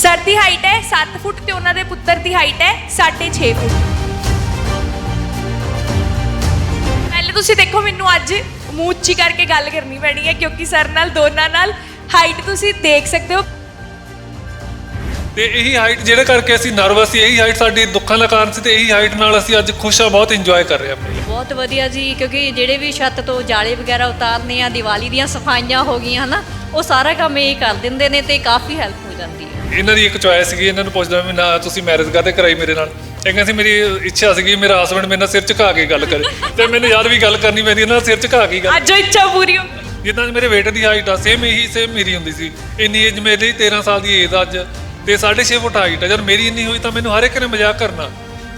Sir ਦੀ height ਹੈ 7 ਫੁੱਟ ਤੇ ਉਹਨਾਂ ਦੇ ਪੁੱਤਰ ਦੀ ਹਾਈਟ ਹੈ 6.5 ਫੁੱਟ। ਪਹਿਲੇ ਤੁਸੀਂ ਦੇਖੋ ਮੈਨੂੰ ਅੱਜ ਮੂੰਹ ਉੱਚੀ ਕਰਕੇ ਗੱਲ ਕਰਨੀ ਪੈਣੀ ਹੈ ਕਿਉਂਕਿ ਸਰ ਨਾਲ ਦੋਨਾਂ ਨਾਲ ਹਾਈਟ ਤੁਸੀਂ ਦੇਖ ਸਕਦੇ ਹੋ। ਤੇ ਇਹੀ ਹਾਈਟ ਜਿਹੜੇ ਕਰਕੇ ਅਸੀਂ ਨਰਵਸ ਸੀ ਇਹੀ ਹਾਈਟ ਸਾਡੀ ਦੁੱਖਾਂ ਦਾ ਕਾਰਨ ਸੀ ਤੇ ਇਹੀ ਹਾਈਟ ਨਾਲ ਅਸੀਂ ਅੱਜ ਖੁਸ਼ ਆ ਬਹੁਤ ਇੰਜੋਏ ਕਰ ਰਹੇ ਹਾਂ ਆਪਣੀ ਬਹੁਤ ਵਧੀਆ ਜੀ ਕਿਉਂਕਿ ਜਿਹੜੇ ਵੀ ਛੱਤ ਤੋਂ ਜਾਲੇ ਵਗੈਰਾ ਉਤਾਰਨੇ ਆ ਦੀਵਾਲੀ ਦੀਆਂ ਸਫਾਈਆਂ ਹੋ ਗਈਆਂ ਹਨਾ ਉਹ ਸਾਰਾ ਕੰਮ ਇਹ ਕਰ ਦਿੰਦੇ ਨੇ ਤੇ ਕਾਫੀ ਹੈਲਪ ਹੋ ਜਾਂਦੀ ਹੈ। ਇਹਨਾਂ ਦੀ ਇੱਕ ਚੁਆਇਸ ਸੀਗੀ ਇਹਨਾਂ ਨੂੰ ਪੁੱਛਦਾ ਵੀ ਨਾ ਤੁਸੀਂ ਮੈਰਿਜ ਕਾਤੇ ਕਰਾਈ ਮੇਰੇ ਨਾਲ? ਇਹ ਕਹਿੰਦੇ ਮੇਰੀ ਇੱਛਾ ਸੀਗੀ ਮੇਰਾ ਹਸਬੰਡ ਮੇਰੇ ਨਾਲ ਸਿਰ ਝੁਕਾ ਕੇ ਗੱਲ ਕਰੇ। ਤੇ ਮੈਨੂੰ ਯਾਦ ਵੀ ਗੱਲ ਕਰਨੀ ਪੈਂਦੀ ਇਹਨਾਂ ਨਾਲ ਸਿਰ ਝੁਕਾ ਕੇ ਗੱਲ ਅੱਜ ਉਹ ਇੱਛਾ ਪੂਰੀ ਹੋ ਗਈ। ਜਿੱਦਾਂ ਮੇਰੇ ਬੇਟੇ ਦੀ ਹਾਈਟ ਆ ਸੇਮ ਇਹੀ ਸੇਮ ਮੇਰੀ ਹੁੰਦੀ ਸੀ। ਇੰਨੀ ਏਜ ਮੇਰੀ 13 ਸਾਲ ਦੀ ਏਜ ਅੱਜ। ਤੇ 6.5 ਫੁੱਟ ਹਾਈਟ ਆ। ਜਦ ਮੇਰੀ ਇੰਨੀ ਹੋਈ ਤਾਂ ਮੈਨੂੰ ਹਰ ਇੱਕ ਨੇ ਮਜ਼ਾਕ ਕਰਨਾ।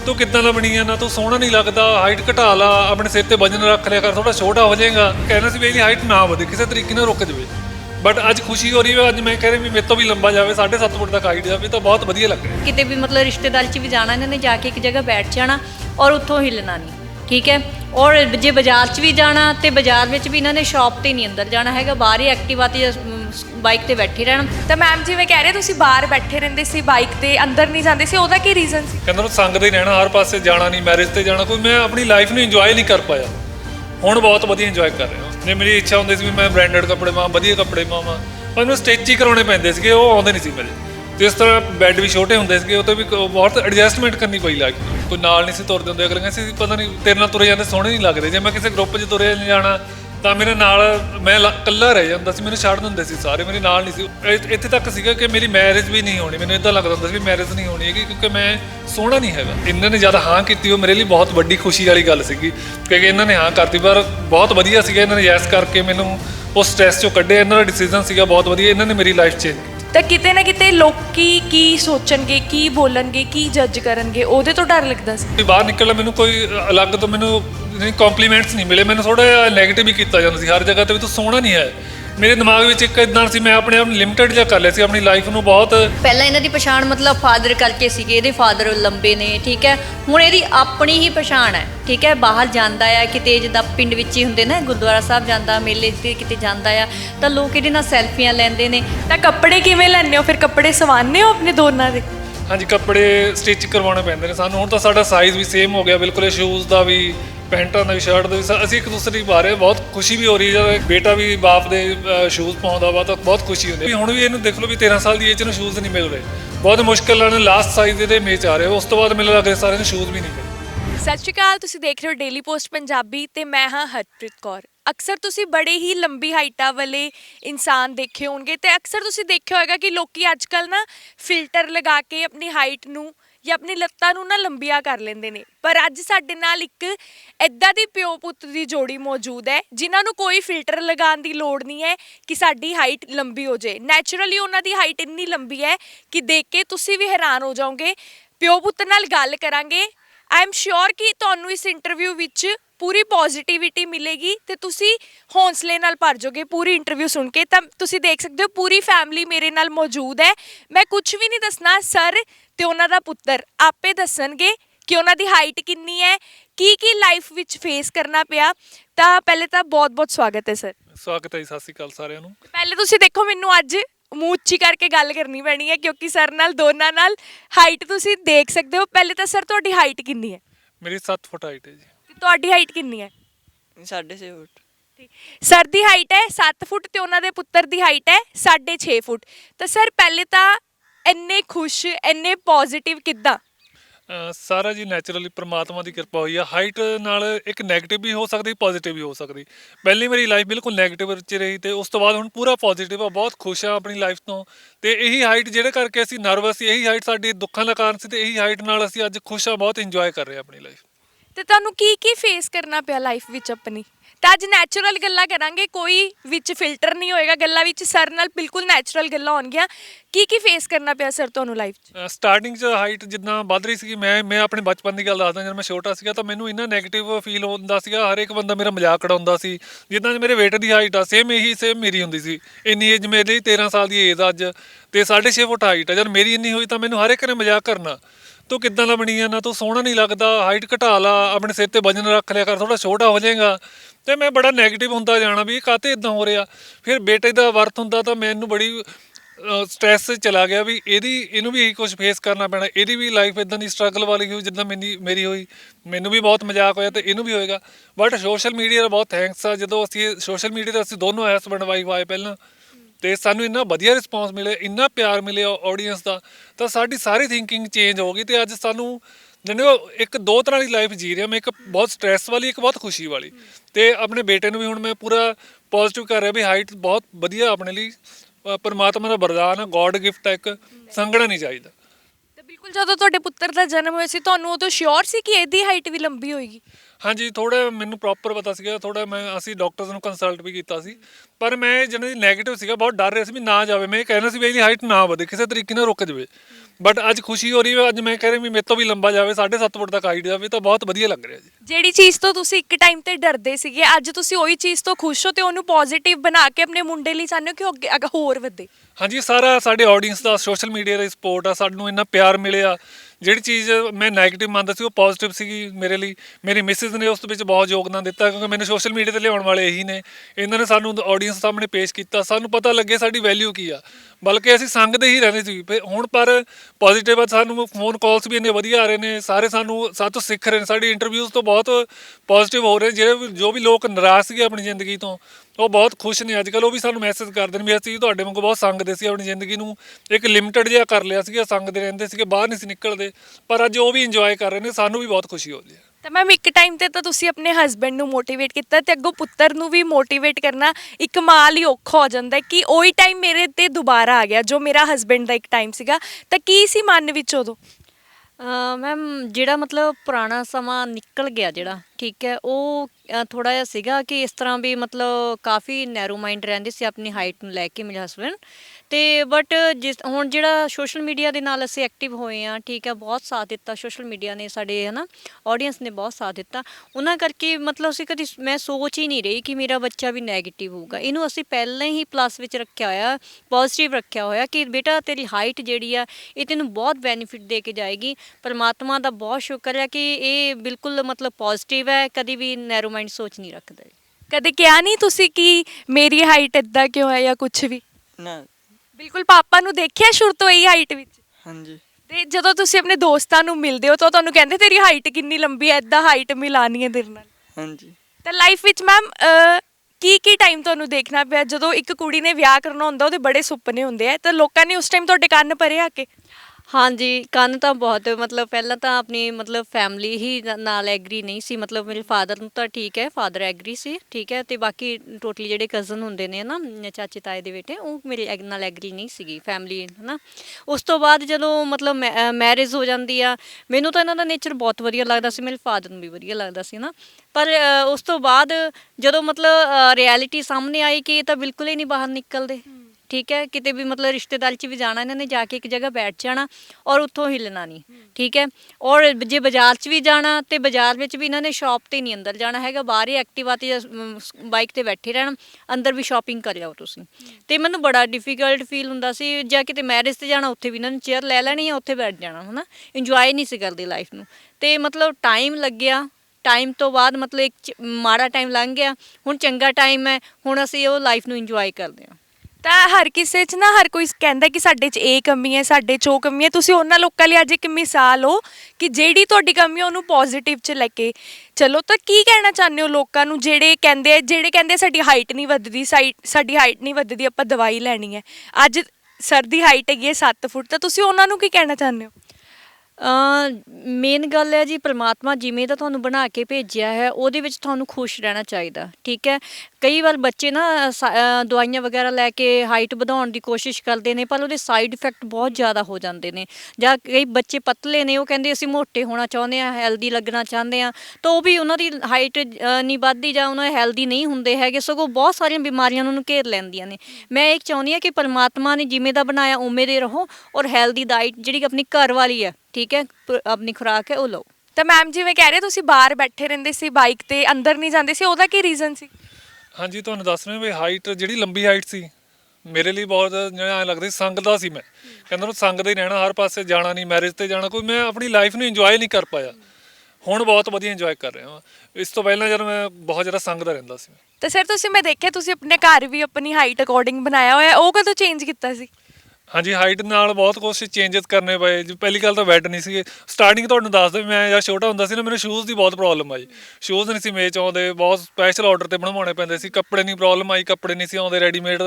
ਤੂੰ ਕਿੱਦਾਂ ਦਾ ਬਣੀ ਆ ਨਾ ਤੂੰ ਸੋਹਣਾ ਨਹੀਂ ਲੱਗਦਾ ਹਾਈਟ ਘਟਾ ਲਾ ਆਪਣੇ ਸਿਰ ਤੇ ਵਜਨ ਰੱਖ ਲਿਆ ਕਰ ਥੋੜਾ ਛੋਟਾ ਹੋ ਜਾਏਗਾ। ਕਹਿੰਦਾ ਸੀ ਵੀ ਇਹਦੀ ਹਾਈਟ ਨਾ ਵਧੇ ਕਿਸੇ ਤਰੀਕੇ ਨਾਲ ਰੁਕ ਜਾਵੇ। ਬਟ ਅੱਜ ਖੁਸ਼ੀ ਹੋ ਰਹੀ ਹੈ ਅੱਜ ਮੈਂ ਕਹਿ ਰਿਹਾ ਵੀ ਮੇਰੇ ਤੋਂ ਵੀ ਲੰਬਾ ਜਾਵੇ 7.5 ਫੁੱਟ ਤੱਕ ਹਾਈਟ ਜਾਵੇ ਤਾਂ ਬਹੁਤ ਵਧੀਆ ਲੱਗ ਰਿਹਾ। ਕਿਤੇ ਵੀ ਮਤਲਬ ਰਿਸ਼ਤੇਦਾਰੀ 'ਚ ਵੀ ਜਾਣਾ ਇਹਨਾਂ ਨੇ ਜਾ ਕੇ ਇੱਕ ਜਗ੍ਹਾ ਬੈਠ ਜਾਣਾ ਔਰ ਉੱਥੋਂ ਹਿੱਲਣਾ ਨਹੀਂ ਠੀਕ ਹੈ? ਔਰ ਜੇ ਬਾਜ਼ਾਰ 'ਚ ਵੀ ਜਾਣਾ ਤੇ ਬਾਜ਼ਾਰ ਵਿੱਚ ਵੀ ਇਹਨਾਂ ਨੇ ਸ਼ਾਪ ਤੇ ਨਹੀਂ ਅੰਦਰ ਜਾਣਾ ਹੈਗਾ ਬਾਹਰ ਹੀ ਐਕਟਿਵਾ ਤੇ ਬਾਈਕ ਤੇ ਬੈਠੇ ਰਹਿਣਾ। ਤਾਂ ਮੈਮ ਜਿਵੇਂ ਕਹਿ ਰਹੇ ਤੁਸੀਂ ਬਾਹਰ ਬੈਠੇ ਰਹਿੰਦੇ ਸੀ ਬਾਈਕ ਤੇ ਅੰਦਰ ਨਹੀਂ ਜਾਂਦੇ ਸੀ ਉਹਦਾ ਕੀ ਰੀਜ਼ਨ ਸੀ? ਕਹਿੰਦਾ ਉਹ ਸੰਗਦੇ ਹੀ ਰਹਿਣਾ ਹਰ ਪਾਸੇ ਜਾਣਾ ਨਹੀਂ ਮੈਰਿਜ ਤੇ ਜਾਣਾ ਕੋਈ ਮੈਂ ਆਪਣੀ ਲਾਈਫ ਨੂੰ ਇੰਜੋਏ ਨਹੀਂ ਕਰ ਪਾਇਆ। ਹੁਣ ਬਹੁਤ ਵਧੀਆ ਇੰਜੋਏ ਕਰ ਰਿਹਾ। ਜੇ ਮੇਰੀ ਇੱਛਾ ਹੁੰਦੀ ਸੀ ਵੀ ਮੈਂ ਬ੍ਰਾਂਡਡ ਕੱਪੜੇ ਪਾਵਾਂ, ਵਧੀਆ ਕੱਪੜੇ ਪਾਵਾਂ। ਪਰ ਮੈਨੂੰ ਸਟਿਚ ਹੀ ਕਰਾਉਣੇ ਪੈਂਦੇ ਸੀਗੇ, ਉਹ ਆਉਂਦੇ ਨਹੀਂ ਸੀ ਮੇਰੇ। ਤੇ ਇਸ ਤਰ੍ਹਾਂ ਬੈੱਡ ਵੀ ਛੋਟੇ ਹੁੰਦੇ ਸੀਗੇ, ਉਹ ਤੇ ਵੀ ਬਹੁਤ ਐਡਜਸਟਮੈਂਟ ਕਰਨੀ ਪਈ ਲੱਗ ਨੂੰ ਕੋਈ ਨਾਲ ਨਹੀਂ ਸੀ ਤੁਰਦੇ ਹੁੰਦੇ ਅਗਲੇ ਕਹਿੰਦੇ ਸੀ ਪਤਾ ਨਹੀਂ ਤੇਰੇ ਨਾਲ ਤੁਰੇ ਜਾਂਦੇ, ਸੋਹਣੇ ਨਹੀਂ ਲੱਗਦੇ ਜੇ ਮੈਂ ਕਿਸੇ ਗਰੁੱਪ 'ਚ ਤੁਰੇ ਜਾਣਾ ਤਾਂ ਮੇਰੇ ਨਾਲ ਮੈਂ ਲ- ਇਕੱਲਾ ਰਹਿ ਜਾਂਦਾ ਸੀ, ਮੈਨੂੰ ਛੱਡ ਦਿੰਦੇ ਸੀ ਸਾਰੇ, ਮੇਰੇ ਨਾਲ ਨਹੀਂ ਸੀ। ਇ- ਇੱਥੇ ਤੱਕ ਸੀਗਾ ਕਿ ਮੇਰੀ ਮੈਰਿਜ ਵੀ ਨਹੀਂ ਹੋਣੀ, ਮੈਨੂੰ ਇਦਾਂ ਲੱਗਦਾ ਹੁੰਦਾ ਸੀ ਵੀ ਮੈਰਿਜ ਨਹੀਂ ਹੋਣੀ ਹੈਗੀ ਕਿਉਂਕਿ ਮੈਂ ਸੋਹਣਾ ਨਹੀਂ ਹੈਗਾ। ਇਹਨਾਂ ਨੇ ਜਦ ਹਾਂ ਕੀਤੀ, ਉਹ ਮੇਰੇ ਲਈ ਬਹੁਤ ਵੱਡੀ ਖੁਸ਼ੀ ਵਾਲੀ ਗੱਲ ਸੀਗੀ ਕਿਉਂਕਿ ਇਹਨਾਂ ਨੇ ਹਾਂ ਕਰਤੀ, ਪਰ ਬਹੁਤ ਵਧੀਆ ਸੀਗਾ ਇਹਨਾਂ ਨੇ ਯੈਸ ਕਰਕੇ ਮੈਨੂੰ ਉਸ ਸਟ੍ਰੈਸ ਚੋਂ ਕੱਢਿਆ, ਇਹਨਾਂ ਦਾ ਡਿਸੀਜਨ ਸੀਗਾ ਬਹੁਤ ਵਧੀਆ, ਇਹਨਾਂ ਨੇ ਮੇਰੀ ਲਾਈਫ ਚੇਂਜ ਤਾਂ ਕਿਤੇ ਨਾ ਕਿਤੇ ਲੋਕੀ ਕੀ ਸੋਚਣਗੇ, ਕੀ ਬੋਲਣਗੇ, ਕੀ ਜੱਜ ਕਰਨਗੇ, ਉਹਦੇ ਤੋਂ ਡਰ ਲੱਗਦਾ ਸੀ। ਵੀ ਬਾਹਰ ਨਿਕਲਣਾ ਮੈਨੂੰ ਕੋਈ ਅਲੱਗ ਤੋਂ ਮੈਨੂੰ ਕੰਪਲੀਮੈਂਟਸ ਨਹੀਂ ਮਿਲੇ। ਮੈਨੂੰ ਥੋੜਾ ਜਿਹਾ ਹੀ ਕੀਤਾ ਜਾਂਦਾ ਸੀ। ਹਰ ਜਗ੍ਹਾ ਤੇ ਵੀ ਤੂੰ ਸੋਹਣਾ ਨਹੀਂ ਹੈ। ਮੇਰੇ ਦਿਮਾਗ ਵਿੱਚ ਇੱਕ ਇਦਾਂ ਸੀ, ਮੈਂ ਆਪਣੇ ਆਪ ਨੂੰ ਲਿਮਟਿਡ ਜਿਹਾ ਕਰ ਲਿਆ ਸੀ, ਆਪਣੀ ਲਾਈਫ ਨੂੰ ਬਹੁਤ ਪਹਿਲਾਂ ਇਹਨਾਂ ਦੀ ਪਛਾਣ ਮਤਲਬ ਫਾਦਰ ਕਰਕੇ ਸੀਗੇ, ਇਹਦੇ ਫਾਦਰ ਲੰਬੇ ਨੇ, ਠੀਕ ਹੈ? ਹੁਣ ਇਹਦੀ ਆਪਣੀ ਹੀ ਪਛਾਣ ਹੈ, ਠੀਕ ਹੈ? ਬਾਹਰ ਜਾਂਦਾ ਆ, ਕਿਤੇ ਜਿੱਦਾਂ ਪਿੰਡ ਵਿੱਚ ਹੀ ਹੁੰਦੇ ਨਾ, ਗੁਰਦੁਆਰਾ ਸਾਹਿਬ ਜਾਂਦਾ, ਮੇਲੇ 'ਤੇ ਕਿਤੇ ਜਾਂਦਾ ਆ, ਤਾਂ ਲੋਕ ਇਹਦੇ ਨਾਲ ਸੈਲਫੀਆਂ ਲੈਂਦੇ ਨੇ। ਤਾਂ ਕੱਪੜੇ ਕਿਵੇਂ ਲੈਣੇ ਹੋ? ਫਿਰ ਕੱਪੜੇ ਸਵਾਉਂਦੇ ਹੋ ਆਪਣੇ ਦੋਨਾਂ ਦੇ? ਹਾਂਜੀ, ਕੱਪੜੇ ਸਟਿਚ ਕਰਵਾਉਣੇ ਪੈਂਦੇ ਨੇ। ਸਾਨੂੰ ਹੁਣ ਤਾਂ ਸਾਡਾ ਸਾਈਜ਼ ਵੀ ਸੇਮ ਹੋ ਗਿਆ, ਬਿਲਕੁਲ ਸ਼ੂਜ਼ ਦਾ ਵੀ, ਪੈਂਟਾਂ ਦਾ ਵੀ ਸ਼ਰਟ ਦਾ ਵੀ। ਸ- ਅਸੀਂ ਇੱਕ ਦੂਸਰੇ ਦੀ ਪਾ ਰਹੇ ਬਹੁਤ ਖੁਸ਼ੀ ਵੀ ਹੋ ਰਹੀ ਹੈ। ਜਦ ਬੇਟਾ ਵੀ ਬਾਪ ਦੇ ਸ਼ੂਜ਼ ਪਾਉਂਦਾ ਵਾ ਤਾਂ ਬਹੁਤ ਖੁਸ਼ੀ ਹੁੰਦੀ ਹੈ। ਹੁਣ ਵੀ ਇਹਨੂੰ ਦੇਖ ਲਓ ਵੀ 13 ਸਾਲ ਦੀ ਏਜ ਨੂੰ ਸ਼ੂਜ਼ ਨਹੀਂ ਮਿਲ ਰਹੇ। ਬਹੁਤ ਮੁਸ਼ਕਿਲ ਨਾਲ ਲਾਸਟ ਸਾਈਜ਼ ਦੇ ਮੇਚ ਆ ਰਹੇ। ਉਸ ਤੋਂ ਬਾਅਦ ਮੈਨੂੰ ਲੱਗ ਰਿਹਾ ਸਾਰਿਆਂ ਨੂੰ ਸ਼ੂਜ਼ ਵੀ ਨਹੀਂ ਮਿਲ। ਸਤਿ ਸ਼੍ਰੀ ਅਕਾਲ, ਤੁਸੀਂ ਦੇਖ ਰਹੇ ਹੋ ਡੇਲੀ ਪੋਸਟ ਪੰਜਾਬੀ ਤੇ ਮੈਂ ਹਾਂ ਹਰਪ੍ਰੀਤ ਕੌਰ। ਅਕਸਰ ਤੁਸੀਂ ਬੜੇ ਹੀ ਲੰਬੀ ਹਾਈਟਾਂ ਵਾਲੇ ਇਨਸਾਨ ਦੇਖੇ ਹੋਣਗੇ ਤੇ ਅਕਸਰ ਤੁਸੀਂ ਦੇਖਿਆ ਹੋਵੇਗਾ ਕਿ ਲੋਕੀ ਅੱਜਕੱਲ ਨਾ ਫਿਲਟਰ ਲਗਾ ਕੇ ਆਪਣੀ ਹਾਈਟ ਨੂੰ ਜਾਂ ਆਪਣੀ ਲੱਤਾਂ ਨੂੰ ਨਾ ਲੰਬੀਆਂ ਕਰ ਲੈਂਦੇ ਨੇ। ਪਰ ਅੱਜ ਸਾਡੇ ਨਾਲ ਇੱਕ ਐਦਾਂ ਦੀ ਪਿਓ ਪੁੱਤ ਦੀ ਜੋੜੀ ਮੌਜੂਦ ਹੈ, ਜਿਨ੍ਹਾਂ ਨੂੰ ਕੋਈ ਫਿਲਟਰ ਲਗਾਉਣ ਦੀ ਲੋੜ ਨਹੀਂ ਹੈ ਕਿ ਸਾਡੀ ਹਾਈਟ ਲੰਬੀ ਹੋ ਜਾਏ। ਨੈਚੁਰਲੀ ਉਹਨਾਂ ਦੀ ਹਾਈਟ ਇੰਨੀ ਲੰਬੀ ਹੈ ਕਿ ਦੇਖ ਕੇ ਤੁਸੀਂ ਵੀ ਹੈਰਾਨ ਹੋ ਜਾਓਗੇ। ਪਿਓ ਪੁੱਤ ਨਾਲ ਗੱਲ ਕਰਾਂਗੇ ਆਈ ਐਮ ਸ਼ੋਰ ਕਿ ਤੁਹਾਨੂੰ ਇਸ ਇੰਟਰਵਿਊ ਵਿੱਚ ਪੂਰੀ ਪੋਜ਼ਿਟਿਵਿਟੀ ਮਿਲੇਗੀ ਤੇ ਤੁਸੀਂ ਹੌਸਲੇ ਨਾਲ ਭਰ ਜਾਓਗੇ ਪੂਰੀ ਇੰਟਰਵਿਊ ਸੁਣ ਕੇ। ਤਾਂ ਤੁਸੀਂ ਦੇਖ ਸਕਦੇ ਹੋ ਪੂਰੀ ਫੈਮਿਲੀ ਮੇਰੇ ਨਾਲ ਮੌਜੂਦ ਹੈ। ਮੈਂ ਕੁਝ ਵੀ ਨਹੀਂ ਦੱਸਣਾ ਸਰ ਤੇ ਉਹਨਾਂ ਦਾ ਪੁੱਤਰ ਆਪੇ ਦੱਸਣਗੇ ਕਿ ਉਹਨਾਂ ਦੀ ਹਾਈਟ ਕਿੰਨੀ ਹੈ ਕੀ ਕੀ ਲਾਈਫ ਵਿੱਚ ਫੇਸ ਕਰਨਾ ਪਿਆ। ਤਾਂ ਪਹਿਲੇ ਤਾਂ ਬਹੁਤ-ਬਹੁਤ ਸਵਾਗਤ ਹੈ ਸਰ। ਸਵਾਗਤ ਹੈ ਜੀ ਸਤਿ ਸ਼੍ਰੀ ਅਕਾਲ ਸਾਰਿਆਂ ਨੂੰ। ਪਹਿਲੇ ਤੁਸੀਂ ਦੇਖੋ ਮੈਨੂੰ ਅੱਜ ਮੂੰਹ ਉੱਚੀ ਕਰਕੇ ਗੱਲ ਕਰਨੀ ਪੈਣੀ ਹੈ ਕਿਉਂਕਿ ਸਰ ਨਾਲ ਦੋਨਾਂ ਨਾਲ ਹਾਈਟ ਤੁਸੀਂ ਦੇਖ ਸਕਦੇ ਹੋ। ਪਹਿਲੇ ਤਾਂ ਸਰ ਤੁਹਾਡੀ ਹਾਈਟ ਕਿੰਨੀ ਹੈ? ਮੇਰੀ 7 ਫੁੱਟ ਹਾਈਟ ਹੈ ਜੀ। ਤੇ ਤੁਹਾਡੀ ਹਾਈਟ ਕਿੰਨੀ ਹੈ? ਸਾਢੇ ਛੇ ਫੁੱਟ। ਸਰ ਦੀ ਹਾਈਟ ਹੈ 7 ਫੁੱਟ ਤੇ ਉਹਨਾਂ ਦੇ ਪੁੱਤਰ ਦੀ ਹਾਈਟ ਹੈ 6.5 ਫੁੱਟ। ਤਾਂ ਸਰ ਪਹਿਲੇ ਤਾਂ ਇੰਨੇ ਖੁਸ਼ ਇੰਨੇ ਪੋਜ਼ਿਟਿਵ ਕਿੱਦਾਂ? ਸਾਰਾ ਜੀ ਨੈਚੁਰਲੀ ਪ੍ਰਮਾਤਮਾ ਦੀ ਕਿਰਪਾ ਹੋਈ ਆ। ਹਾਈਟ ਨਾਲ ਇੱਕ 네ਗੇਟਿਵ ਵੀ ਹੋ ਸਕਦੀ ਪੋਜ਼ਿਟਿਵ ਵੀ ਹੋ ਸਕਦੀ। ਪਹਿਲੀ ਮੇਰੀ ਲਾਈਫ ਬਿਲਕੁਲ 네ਗੇਟਿਵ ਚ ਰਹੀ ਤੇ ਉਸ ਤੋਂ ਬਾਅਦ ਹੁਣ ਪੂਰਾ ਪੋਜ਼ਿਟਿਵ ਆ, ਬਹੁਤ ਖੁਸ਼ ਆ ਆਪਣੀ ਲਾਈਫ ਤੋਂ। ਤੇ ਇਹੀ ਹਾਈਟ ਜਿਹੜੇ ਕਰਕੇ ਅਸੀਂ ਨਰਵਸ ਸੀ, ਇਹੀ ਹਾਈਟ ਸਾਡੀ ਦੁੱਖਾਂ ਦਾ ਕਾਰਨ ਸੀ ਤੇ ਇਹੀ ਹਾਈਟ ਨਾਲ ਅਸੀਂ ਅੱਜ ਖੁਸ਼ ਆ, ਬਹੁਤ ਇੰਜੋਏ ਕਰ ਰਹੇ ਆ ਆਪਣੀ ਲਾਈਫ ਤੇ ਤੁਹਾਨੂੰ ਕੀ ਕੀ ਫੇਸ ਕਰਨਾ ਪਿਆ ਲਾਈਫ ਵਿੱਚ ਆਪਣੀ? ਤਾਂ ਅੱਜ ਨੈਚੁਰਲ ਗੱਲਾਂ ਕਰਾਂਗੇ, ਕੋਈ ਵਿੱਚ ਫਿਲਟਰ ਨਹੀਂ ਹੋਏਗਾ, ਗੱਲਾਂ ਵਿੱਚ ਸਰ ਨਾਲ ਬਿਲਕੁਲ ਨੈਚੁਰਲ ਗੱਲਾਂ ਹੋਣਗੀਆਂ। ਕੀ ਕੀ ਫੇਸ ਕਰਨਾ ਪਿਆ ਸਰ ਤੁਹਾਨੂੰ ਲਾਈਫ 'ਚ? ਸਟਾਰਟਿੰਗ 'ਚ ਹਾਈਟ ਜਿੱਦਾਂ ਵੱਧ ਰਹੀ ਸੀਗੀ, ਮੈਂ ਮੈਂ ਆਪਣੇ ਬਚਪਨ ਦੀ ਗੱਲ ਦੱਸਦਾ, ਜਦੋਂ ਮੈਂ ਛੋਟਾ ਸੀਗਾ ਤਾਂ ਮੈਨੂੰ ਇੰਨਾ ਨੈਗੇਟਿਵ ਫੀਲ ਹੁੰਦਾ ਸੀਗਾ, ਹਰ ਇੱਕ ਬੰਦਾ ਮੇਰਾ ਮਜ਼ਾਕ ਉਡਾਉਂਦਾ ਸੀ। ਜਿੱਦਾਂ ਮੇਰੇ weight ਦੀ ਹਾਈਟ ਆ ਸੇਮ ਇਹੀ ਸੇਮ ਮੇਰੀ ਹੁੰਦੀ ਸੀ। ਇੰਨੀ ਏਜ ਮੇਰੀ 13 ਸਾਲ ਦੀ ਏਜ ਅੱਜ, ਤੇ 6.5 ਫੁੱਟ ਹਾਈਟ ਆ। ਜਦ ਮੇਰੀ ਇੰਨੀ ਹੋਈ ਤਾਂ ਮੈਨੂੰ ਹਰ ਇੱਕ ਨੇ ਮਜ਼ਾਕ ਕਰਨਾ। ਤੂੰ ਕਿੱਦਾਂ ਦਾ ਬਣੀ ਆ? ਨਾ ਤੂੰ ਸੋਹਣਾ ਨਹੀਂ ਲੱਗਦਾ ਹਾਈਟ ਘਟਾ ਲਾ, ਆਪਣੇ ਸਿਰ ਤੇ ਵਜਨ ਰੱਖ ਲਿਆ ਕਰ ਥੋੜਾ ਛੋਟਾ ਹੋ ਜਾਏਗਾ। ਤੇ ਮੈਂ ਬੜਾ 네ਗੇਟਿਵ ਹੁੰਦਾ ਜਾਣਾ ਵੀ ਇਹ ਕਾਤੇ ਇਦਾਂ ਹੋ ਰਿਹਾ? ਫਿਰ ਬੇਟੇ ਦਾ ਵਰਤ ਹੁੰਦਾ ਤਾਂ ਮੈਨੂੰ ਬੜੀ ਸਟ੍ਰੈਸ ਚਲਾ ਗਿਆ ਵੀ ਇਹਦੀ, ਇਹਨੂੰ ਵੀ ਇਹੀ ਕੁਝ ਫੇਸ ਕਰਨਾ ਪੈਣਾ। ਇਹਦੀ ਵੀ ਲਾਈਫ ਇਦਾਂ ਦੀ ਸਟਰਗਲ ਵਾਲੀ ਹੋਈ ਜਿੱਦਾਂ ਮੇਰੀ ਮੇਰੀ ਹੋਈ। ਮੈਨੂੰ ਵੀ ਬਹੁਤ ਮਜ਼ਾਕ ਹੋਇਆ ਤੇ ਇਹਨੂੰ ਵੀ ਹੋਏਗਾ। ਬਟ ਸੋਸ਼ਲ ਮੀਡੀਆ ਦਾ ਬਹੁਤ ਥੈਂਕਸ ਆ। ਜਦੋਂ ਅਸੀਂ ਸੋਸ਼ਲ ਮੀਡੀਆ ਤੇ ਅਸੀਂ ਦੋਨੋਂ ਹਸਬੰਡ ਵਾਈਫ ਆਏ ਪਹਿਲਾਂ ਤੇ ਸਾਨੂੰ ਇੰਨਾ ਵਧੀਆ ਰਿਸਪਾਂਸ ਮਿਲਿਆ, ਇੰਨਾ ਪਿਆਰ ਮਿਲਿਆ ਆਡੀਅנס ਦਾ, ਤਾਂ ਸਾਡੀ ਸਾਰੀ ਥਿੰਕਿੰਗ ਚੇਂਜ ਹੋ ਗਈ ਤੇ ਅੱਜ ਸਾਨੂੰ ਜਿਹਨੇ ਉਹ ਇੱਕ ਦੋ ਤਰ੍ਹਾਂ ਦੀ ਲਾਈਫ ਜੀ ਰਿਹਾ, ਮੈਂ ਇੱਕ ਬਹੁਤ ਸਟ੍ਰੈਸ ਵਾਲੀ, ਇੱਕ ਬਹੁਤ ਖੁਸ਼ੀ ਵਾਲੀ ਤੇ ਆਪਣੇ ਬੇਟੇ ਨੂੰ ਵੀ ਹੁਣ ਮੈਂ ਪੂਰਾ ਪੋਜ਼ਿਟਿਵ ਕਰ ਰਿਹਾ ਵੀ ਹਾਈਟ ਬਹੁਤ ਵਧੀਆ ਆਪਣੇ ਲਈ ਪਰਮਾਤਮਾ ਦਾ ਵਰਦਾਨ ਹੈ ਗੋਡ ਗਿਫਟ ਹੈ ਇੱਕ ਸੰਗਣਾ ਨਹੀਂ ਚਾਹੀਦਾ। ਤੇ ਬਿਲਕੁਲ ਜਦੋਂ ਤੁਹਾਡੇ ਪੁੱਤਰ ਦਾ ਜਨਮ ਹੋਇਆ ਸੀ, ਤੁਹਾਨੂੰ ਉਦੋਂ ਸ਼ੋਰ ਸੀ ਕਿ ਇਹਦੀ ਹਾਈਟ ਵੀ ਲੰਬੀ ਹੋਏਗੀ? ਹਾਂਜੀ ਥੋੜਾ ਮੈਨੂੰ ਪ੍ਰੋਪਰ ਪਤਾ ਸੀਗਾ ਥੋੜਾ ਮੈਂ ਅਸੀਂ ਡਾਕਟਰਸ ਨੂੰ ਕੰਸਲਟ ਵੀ ਕੀਤਾ ਸੀ। ਪਰ ਮੈਂ ਜਿਹਨਾਂ ਦੀ ਨੈਗੇਟਿਵ ਸੀਗਾ ਬਹੁਤ ਡਰ ਰਿਹਾ ਸੀ ਵੀ ਨਾ ਜਾਵੇ। ਮੈਂ ਕਹਿ ਰਿਹਾ ਸੀ ਵੀ ਇਹਦੀ ਹਾਈਟ ਨਾ ਵਧੇ ਕਿਸੇ ਤਰੀਕੇ ਨਾਲ ਰੁਕ ਜਾਵੇ। ਬਟ ਅੱਜ ਖੁਸ਼ੀ ਹੋ ਰਹੀ ਹੈ ਅੱਜ ਮੈਂ ਕਹਿ ਰਿਹਾ ਵੀ ਮੇਰੇ ਤੋਂ ਵੀ ਲੰਬਾ ਜਾਵੇ 7.5 ਫੁੱਟ ਤੱਕ ਹਾਈਟ ਜਾਵੇ ਤਾਂ ਬਹੁਤ ਵਧੀਆ ਲੱਗ ਰਿਹਾ ਜੀ। ਜਿਹੜੀ ਚੀਜ਼ ਤੋਂ ਤੁਸੀਂ ਇੱਕ ਟਾਈਮ ਤੇ ਡਰਦੇ ਸੀਗੇ ਅੱਜ ਤੁਸੀਂ ਉਹੀ ਚੀਜ਼ ਤੋਂ ਖੁਸ਼ ਹੋ ਤੇ ਉਹਨੂੰ ਪੋਜ਼ਿਟਿਵ ਬਣਾ ਕੇ ਆਪਣੇ ਮੁੰਡੇ ਲਈ ਚਾਹੁੰਦੇ ਹੋ ਕਿ ਉਹ ਅੱਗੇ ਅੱਗੇ ਹੋਰ ਵਧੇ? ਹਾਂਜੀ ਸਾਰਾ ਸਾਡੇ ਆਡੀਅנס ਦਾ ਸੋਸ਼ਲ ਮੀਡੀਆ ਦਾ ਸਪੋਰਟ ਆ ਸਾਨੂੰ ਇੰਨਾ ਪਿਆਰ ਮਿਲਿਆ। ਜਿਹੜੀ ਚੀਜ਼ ਮੈਂ 네ਗੇਟਿਵ ਮੰਨਦਾ ਸੀ, ਉਹ ਪੋਜ਼ਿਟਿਵ ਸੀਗੀ ਮੇਰੇ ਲਈ। ਮੇਰੀ ਮਿਸਿਸ ਨੇ ਉਸ ਵਿੱਚ ਬਹੁਤ ਯੋਗਦਾਨ ਦਿੱਤਾ ਕਿਉਂਕਿ ਮੈਨੂੰ ਸੋਸ਼ਲ ਮੀਡੀਆ ਤੇ ਲਿਆਉਣ ਵਾਲੇ ਇਹੀ ਨੇ। ਇਹਨਾਂ ਨੇ ਸਾਨੂੰ ਆਡੀਅנס ਸਾਹਮਣੇ ਪੇਸ਼ ਕੀਤਾ। ਸਾਨੂੰ ਪਤਾ ਲੱਗੇ ਸਾਡੀ ਵੈਲਿਊ ਕੀ ਆ। ਬਲਕਿ ਅਸੀਂ ਸੰਗਦੇ ਹੀ ਰਹਿੰਦੇ ਸੀ। ਫਿਰ ਹੁਣ ਪਰ ਪੋਜ਼ਿਟਿਵ ਆ, ਸਾਨੂੰ ਫੋਨ ਕਾਲਸ ਵੀ ਇੰਨੇ ਵਧੀਆ ਆ ਰਹੇ ਨੇ, ਸਾਰੇ ਸਾਨੂੰ ਸਾਤੋਂ ਸਿੱਖ ਰਹੇ ਨੇ। ਸਾਡੀ ਇੰਟਰਵਿਊਜ਼ ਤੋਂ ਬਹੁਤ ਪੋਜ਼ਿਟਿਵ ਹੋ ਰਹੇ ਜਿਹੜੇ ਵੀ- ਜੋ ਵੀ ਲੋਕ ਨਿਰਾਸ਼ ਸੀਗੇ ਆਪਣੀ ਜ਼ਿੰਦਗੀ ਤੋਂ, ਉਹ ਬਹੁਤ ਖੁਸ਼ ਨੇ। ਅੱਜ ਕੱਲ ਉਹ ਵੀ ਸਾਨੂੰ ਮੈਸੇਜ ਕਰਦੇ ਨੇ ਵੀ ਅਸੀਂ ਤੁਹਾਡੇ ਵਾਂਗੂ ਬਹੁਤ ਸੰਗਦੇ ਸੀ ਆਪਣੀ ਜ਼ਿੰਦਗੀ ਨੂੰ। ਇੱਕ ਲਿਮਟਿਡ ਜਿਹਾ ਕਰ ਲਿਆ ਸੀਗਾ ਸੰਗਦੇ ਰਹਿੰਦੇ ਸੀਗੇ, ਬਾਹਰ ਨਹੀਂ ਸੀ ਨਿਕਲਦੇ। ਪਰ ਅੱਜ ਉਹ ਵੀ ਇੰਜੋਏ ਕਰ ਰਹੇ ਨੇ, ਸਾਨੂੰ ਵੀ ਬਹੁਤ ਖੁਸ਼ੀ ਹੋ ਰਹੀ ਹੈ। ਤਾਂ ਮੈਮ ਇੱਕ ਟਾਈਮ ਤੇ ਤਾਂ ਤੁਸੀਂ ਆਪਣੇ ਹਸਬੰਡ ਨੂੰ ਮੋਟੀਵੇਟ ਕੀਤਾ ਤੇ ਅੱਗੋਂ ਪੁੱਤਰ ਨੂੰ ਵੀ ਮੋਟੀਵੇਟ ਕਰਨਾ ਇੱਕ ਮਾਂ ਲਈ ਔਖਾ ਹੋ ਜਾਂਦਾ ਹੈ ਕਿ ਉਹੀ ਟਾਈਮ ਮੇਰੇ ਤੇ ਦੁਬਾਰਾ ਆ ਗਿਆ, ਜੋ ਮੇਰਾ ਹਸਬੰਡ ਦਾ ਇੱਕ ਟਾਈਮ ਸੀਗਾ। ਤਾਂ ਕੀ ਸੀ ਮਨ ਵਿੱਚ ਉਦੋਂ? ਮੈਮ ਜਿਹੜਾ ਮਤਲਬ ਪੁਰਾਣਾ ਸਮਾਂ ਨਿਕਲ ਗਿਆ ਜਿਹੜਾ, ਠੀਕ ਹੈ, ਉਹ ਥੋੜਾ ਜਿਹਾ ਸੀਗਾ ਕਿ ਇਸ ਤਰ੍ਹਾਂ ਵੀ ਮਤਲਬ ਕਾਫੀ ਨੈਰੋ ਮਾਈਂਡ ਰਹਿੰਦੇ ਸੀ ਆਪਣੀ ਹਾਈਟ ਨੂੰ ਲੈ ਕੇ ਮੇਰੇ ਹਸਬੰਡ ਤੇ ਬਟ ਜਿਸ ਹੁਣ ਜਿਹੜਾ ਸੋਸ਼ਲ ਮੀਡੀਆ ਦੇ ਨਾਲ ਅਸੀਂ ਐਕਟਿਵ ਹੋਏ ਆ ਠੀਕ ਹੈ ਬਹੁਤ ਸਾਥ ਦਿੱਤਾ ਸੋਸ਼ਲ ਮੀਡੀਆ ਨੇ ਸਾਡੇ ਹਨਾ ਆਡੀਅנס ਨੇ ਬਹੁਤ ਸਾਥ ਦਿੱਤਾ। ਉਹਨਾਂ ਕਰਕੇ ਮਤਲਬ ਅਸੀਂ ਕਦੀ ਮੈਂ ਸੋਚ ਹੀ ਨਹੀਂ ਰਹੀ ਕਿ ਮੇਰਾ ਬੱਚਾ ਵੀ ਨੈਗੇਟਿਵ ਹੋਊਗਾ। ਇਹਨੂੰ ਅਸੀਂ ਪਹਿਲਾਂ ਹੀ ਪਲੱਸ ਵਿੱਚ ਰੱਖਿਆ ਹੋਇਆ ਪੋਜ਼ਿਟਿਵ ਰੱਖਿਆ ਹੋਇਆ ਕਿ ਬੇਟਾ ਤੇਰੀ ਹਾਈਟ ਜਿਹੜੀ ਆ ਇਹ ਤੈਨੂੰ ਬਹੁਤ ਬੈਨੀਫਿਟ ਦੇ ਕੇ ਜਾਏਗੀ। ਪਰਮਾਤਮਾ ਦਾ ਬਹੁਤ ਸ਼ੁਕਰ ਹੈ ਕਿ ਇਹ ਬਿਲਕੁਲ ਮਤਲਬ ਪੋਜ਼ਿਟਿਵ ਹੈ ਕਦੀ ਵੀ ਨੈਰੋ ਮਾਈਂਡ ਸੋਚ ਨਹੀਂ ਰੱਖਦਾ। ਕਦੇ ਕਿਹਾ ਨਹੀਂ ਤੁਸੀਂ ਕਿ ਮੇਰੀ ਹਾਈਟ ਇਦਾਂ ਕਿਉਂ ਹੈ ਜਾਂ ਕੁਝ ਵੀ? ਨਾ ਬਿਲਕੁਲ ਪਾਪਾ ਨੂੰ ਦੇਖਿਆ ਸ਼ੁਰੂ ਤੋਂ ਇਹੀ ਹਾਈਟ ਵਿੱਚ? ਹਾਂਜੀ। ਤੇ ਜਦੋਂ ਤੁਸੀਂ ਆਪਣੇ ਦੋਸਤਾਂ ਨੂੰ ਮਿਲਦੇ ਹੋ ਤਾਂ ਉਹ ਤੁਹਾਨੂੰ ਕਹਿੰਦੇ ਤੇਰੀ ਹਾਈਟ ਕਿੰਨੀ ਲੰਬੀ ਹੈ ਇਦਾਂ ਹਾਈਟ ਮਿਲਾਨੀ ਹੈ ਤੇਰੇ ਨਾਲ? ਹਾਂਜੀ। ਤਾਂ ਲਾਈਫ ਵਿੱਚ ਮੈਮ ਕੀ ਕੀ ਟਾਈਮ ਤੁਹਾਨੂੰ ਦੇਖਣਾ ਪਿਆ? ਜਦੋਂ ਇੱਕ ਕੁੜੀ ਨੇ ਵਿਆਹ ਕਰਨਾ ਹੁੰਦਾ ਉਹਦੇ ਬੜੇ ਸੁਪਨੇ ਹੁੰਦੇ ਆ। ਤਾਂ ਲੋਕਾਂ ਨੇ ਉਸ ਟਾਈਮ ਤੁਹਾਡੇ ਕੰਨ ਭਰੇ ਆ ਕੇ? ਹਾਂਜੀ ਕੰਨ ਤਾਂ ਬਹੁਤ ਮਤਲਬ ਪਹਿਲਾਂ ਤਾਂ ਆਪਣੀ ਮਤਲਬ ਫੈਮਿਲੀ ਹੀ ਨਾ- ਨਾਲ ਐਗਰੀ ਨਹੀਂ ਸੀ ਮਤਲਬ ਮੇਰੇ ਫਾਦਰ ਨੂੰ ਤਾਂ ਠੀਕ ਹੈ ਫਾਦਰ ਐਗਰੀ ਸੀ ਠੀਕ ਹੈ ਤੇ ਬਾਕੀ ਟੋਟਲੀ ਜਿਹੜੇ ਕਜ਼ਨ ਹੁੰਦੇ ਨੇ ਨਾ ਮ, ਚਾਚੇ ਤਾਏ ਦੇ ਬੇਟੇ ਉਹ ਮੇਰੇ ਐਗ- ਨਾਲ ਐਗਰੀ ਨਹੀਂ ਸੀਗੀ ਫੈਮਿਲੀ ਨਾ ਉਸ ਤੋਂ ਬਾਅਦ ਜਦੋਂ ਮਤਲਬ ਮੈਰਿਜ ਹੋ ਜਾਂਦੀ ਆ ਮੈਨੂੰ ਤਾਂ ਇਹਨਾਂ ਦਾ ਨੇਚਰ ਬਹੁਤ ਵਧੀਆ ਲੱਗਦਾ ਸੀ ਮੇਰੇ ਫਾਦਰ ਨੂੰ ਵੀ ਵਧੀਆ ਲੱਗਦਾ ਸੀ ਨਾ ਪਰ ਅ, ਉਸ ਤੋਂ ਬਾਅਦ ਜਦੋਂ ਮਤਲਬ ਰਿਐਲਿਟੀ ਸਾਹਮਣੇ ਆਈ ਕਿ ਇਹ ਤਾਂ ਬਿਲਕੁਲ ਹੀ ਨਹੀਂ ਬਾਹਰ ਨਿਕਲਦੇ। ਠੀਕ ਹੈ, ਕਿਤੇ ਵੀ ਮਤਲਬ ਰਿਸ਼ਤੇਦਾਰੀ 'ਚ ਵੀ ਜਾਣਾ, ਇਹਨਾਂ ਨੇ ਜਾ ਕੇ ਇੱਕ ਜਗ੍ਹਾ ਬੈਠ ਜਾਣਾ ਔਰ ਉੱਥੋਂ ਹਿੱਲਣਾ ਨਹੀਂ, ਠੀਕ ਹੈ। ਔਰ ਜੇ ਬਾਜ਼ਾਰ 'ਚ ਵੀ ਜਾਣਾ ਤੇ ਬਾਜ਼ਾਰ ਵਿੱਚ ਵੀ ਇਹਨਾਂ ਨੇ ਸ਼ਾਪ ਤੇ ਨਹੀਂ ਅੰਦਰ ਜਾਣਾ ਹੈਗਾ, ਬਾਹਰ ਹੀ ਐਕਟਿਵਾ ਤੇ ਬਾਈਕ ਤੇ ਬੈਠੇ ਰਹਿਣਾ, ਅੰਦਰ ਵੀ ਸ਼ਾਪਿੰਗ ਕਰ ਜਾਓ ਤੁਸੀਂ। ਤੇ ਮੈਨੂੰ ਬੜਾ ਡਿਫਿਕਲਟ ਫੀਲ ਹੁੰਦਾ ਸੀ, ਜਾਂ ਕਿਤੇ ਮੈਰਿਜ ਤੇ ਜਾਣਾ, ਉੱਥੇ ਵੀ ਇਹਨਾਂ ਨੇ ਚੇਅਰ ਲੈ ਲੈਣੀ ਆ, ਉੱਥੇ ਬੈਠ ਜਾਣਾ, ਹਨਾ। ਇੰਜੋਏ ਨਹੀਂ ਸੀ ਕਰਦੇ ਲਾਈਫ ਨੂੰ। ਤੇ ਮਤਲਬ ਟਾਈਮ ਲੱਗਿਆ ਟਾਈਮ ਤੋਂ ਬਾਅਦ ਮਤਲਬ ਇੱਕ ਚ- ਮਾੜਾ ਟਾਈਮ ਲੰਘ ਗਿਆ, ਹੁਣ ਚੰਗਾ ਟਾਈਮ ਹੈ, ਹੁਣ ਅਸੀਂ ਉਹ ਲਾਈਫ ਨੂੰ ਇੰਜੋਏ ਕਰਦੇ ਹਾਂ। ਤਾਂ ਹਰ ਕਿਸੇ 'ਚ ਨਾ ਹਰ ਕੋਈ ਕਹਿੰਦਾ ਕਿ ਸਾਡੇ 'ਚ ਇਹ ਕਮੀ ਹੈ, ਸਾਡੇ 'ਚ ਉਹ ਕਮੀ ਹੈ। ਤੁਸੀਂ ਉਹਨਾਂ ਲੋਕਾਂ ਲਈ ਅੱਜ ਇੱਕ ਮਿਸਾਲ ਹੋ ਕਿ ਜਿਹੜੀ ਤੁਹਾਡੀ ਕਮੀ ਹੈ, ਉਹਨੂੰ ਪੋਜ਼ਿਟਿਵ 'ਚ ਲੈ ਕੇ ਚਲੋ। ਤਾਂ ਕੀ ਕਹਿਣਾ ਚਾਹੁੰਦੇ ਹੋ ਲੋਕਾਂ ਨੂੰ? ਜਿਹੜੇ ਕਹਿੰਦੇ ਜਿਹੜੇ ਕਹਿੰਦੇ ਸਾਡੀ ਹਾਈਟ ਨਹੀਂ ਵੱਧਦੀ, ਸਾਈ- ਸਾਡੀ ਹਾਈਟ ਨਹੀਂ ਵੱਧਦੀ, ਆਪਾਂ ਦਵਾਈ ਲੈਣੀ ਹੈ। ਅੱਜ ਸਰ ਦੀ ਹਾਈਟ ਹੈਗੀ ਹੈ 7 ਫੁੱਟ, ਤਾਂ ਤੁਸੀਂ ਉਹਨਾਂ ਨੂੰ ਕੀ ਕਹਿਣਾ ਚਾਹੁੰਦੇ ਹੋ? ਮੇਨ ਗੱਲ ਹੈ ਜੀ, ਪ੍ਰਮਾਤਮਾ ਜਿਵੇਂ ਦਾ ਤੁਹਾਨੂੰ ਬਣਾ ਕੇ ਭੇਜਿਆ ਹੈ, ਉਹਦੇ ਵਿੱਚ ਤੁਹਾਨੂੰ ਖੁਸ਼ ਰਹਿਣਾ ਚਾਹੀਦਾ, ਠੀਕ ਹੈ? ਕਈ ਵਾਰ ਬੱਚੇ ਨਾ, ਸ- ਅਹ, ਦਵਾਈਆਂ ਵਗੈਰਾ ਲੈ ਕੇ ਹਾਈਟ ਵਧਾਉਣ ਦੀ ਕੋਸ਼ਿਸ਼ ਕਰਦੇ ਨੇ, ਪਰ ਉਹਦੇ ਸਾਈਡ ਇਫੈਕਟ ਬਹੁਤ ਜ਼ਿਆਦਾ ਹੋ ਜਾਂਦੇ ਨੇ। ਜਾਂ ਕਈ ਬੱਚੇ ਪਤਲੇ ਨੇ, ਉਹ ਕਹਿੰਦੇ ਅਸੀਂ ਮੋਟੇ ਹੋਣਾ ਚਾਹੁੰਦੇ ਆ ਹੈਲਦੀ ਲੱਗਣਾ ਚਾਹੁੰਦੇ ਆ ਤਾਂ ਉਹ ਵੀ ਉਹਨਾਂ ਦੀ ਹਾਈਟ ਨਹੀਂ ਵੱਧਦੀ ਜਾਂ ਉਹਨਾਂ ਹੈਲਦੀ ਨਹੀਂ ਹੁੰਦੇ ਹੈਗੇ, ਸਗੋਂ ਬਹੁਤ ਸਾਰੀਆਂ ਬਿਮਾਰੀਆਂ ਉਹਨਾਂ ਨੂੰ ਘੇਰ ਲੈਂਦੀਆਂ ਨੇ। ਮੈਂ ਇਹ ਚਾਹੁੰਦੀ ਆ ਕਿ ਪਰਮਾਤਮਾ ਨੇ ਜਿਵੇਂ ਦਾ ਬਣਾਇਆ, ਉਵੇਂ ਦੇ ਰਹੋ ਔਰ ਹੈਲਦੀ ਡਾਈਟ ਜਿਹੜੀ ਕਿ ਆਪਣੀ ਘਰ ਵਾਲੀ ਹੈ, ਠੀਕ ਹੈ, ਪ- ਆਪਣੀ ਖੁਰਾਕ ਹੈ, ਉਹ ਲਓ। ਤਾਂ ਮੈਮ ਜਿਵੇਂ ਕਹਿ ਰਹੇ ਹੋ, ਤੁਸੀਂ ਬਾਹਰ ਬੈਠੇ ਰਹਿੰਦੇ ਸੀ ਬਾਈਕ ਤੇ ਅੰਦਰ ਨਹੀਂ ਜਾਂਦੇ ਸੀ, ਉਹਦਾ ਕੀ ਰੀਜ਼ਨ ਸੀ? ਹਾਂਜੀ, ਤੁਹਾਨੂੰ ਦੱਸ ਰਿਹਾ ਵੀ ਹਾਈਟ ਜਿਹੜੀ ਲੰਬੀ ਹਾਈਟ ਸੀ, ਮੇਰੇ ਲਈ ਬਹੁਤ ਜਿਹੜਾ ਐਂ ਲੱਗਦਾ ਸੀ ਸੰਗਦਾ ਸੀ ਮੈਂ। ਕਹਿੰਦਾ ਮੈਂ ਸੰਗਦਾ ਹੀ ਰਹਿਣਾ, ਹਰ ਪਾਸੇ ਜਾਣਾ ਨਹੀਂ ਮੈਰਿਜ ਤੇ ਜਾਣਾ, ਕੋਈ ਮੈਂ ਆਪਣੀ ਲਾਈਫ ਨੂੰ ਇੰਜੋਏ ਨਹੀਂ ਕਰ ਪਾਇਆ। ਹੁਣ ਬਹੁਤ ਵਧੀਆ ਇੰਜੋਏ ਕਰ ਰਿਹਾ ਹਾਂ ਇਸ ਤੋਂ ਪਹਿਲਾਂ ਜਦੋਂ ਮੈਂ ਬਹੁਤ ਜ਼ਿਆਦਾ ਸੰਗਦਾ ਰਹਿੰਦਾ ਸੀ ਤਾਂ ਸਰ ਤੁਸੀਂ ਮੈਂ ਦੇਖਿਆ, ਤੁਸੀਂ ਆਪਣੇ ਘਰ ਵੀ ਆਪਣੀ ਹਾਈਟ ਅਕੋਰਡਿੰਗ ਬਣਾਇਆ ਹੋਇਆ, ਉਹ ਕਦੋਂ ਚੇਂਜ ਕੀਤਾ ਸੀ? ਹਾਂਜੀ ਹਾਈਟ ਨਾਲ ਬਹੁਤ ਕੁਝ ਚੇਂਜਸ ਕਰਨੇ ਪਏ। ਜੀ, ਪਹਿਲੀ ਗੱਲ ਤਾਂ ਬੈੱਡ ਨਹੀਂ ਸੀਗੇ। ਸਟਾਰਟਿੰਗ ਤੁਹਾਨੂੰ ਦੱਸਦਾ ਮੈਂ ਜਦ ਛੋਟਾ ਹੁੰਦਾ ਸੀ ਨਾ, ਮੈਨੂੰ ਸ਼ੂਜ਼ ਦੀ ਬਹੁਤ ਪ੍ਰੋਬਲਮ ਆਈ। ਸ਼ੂਜ਼ ਨਹੀਂ ਸੀ ਮੇਚ ਆਉਂਦੇ, ਬਹੁਤ ਸਪੈਸ਼ਲ ਆਰਡਰ ਤੇ ਬਣਵਾਉਣੇ ਪੈਂਦੇ ਸੀ। ਕੱਪੜੇ ਨਹੀਂ ਪ੍ਰੋਬਲਮ ਆਈ, ਕੱਪੜੇ ਨਹੀਂ ਸੀ ਆਉਂਦੇ ਰੈਡੀਮੇਡ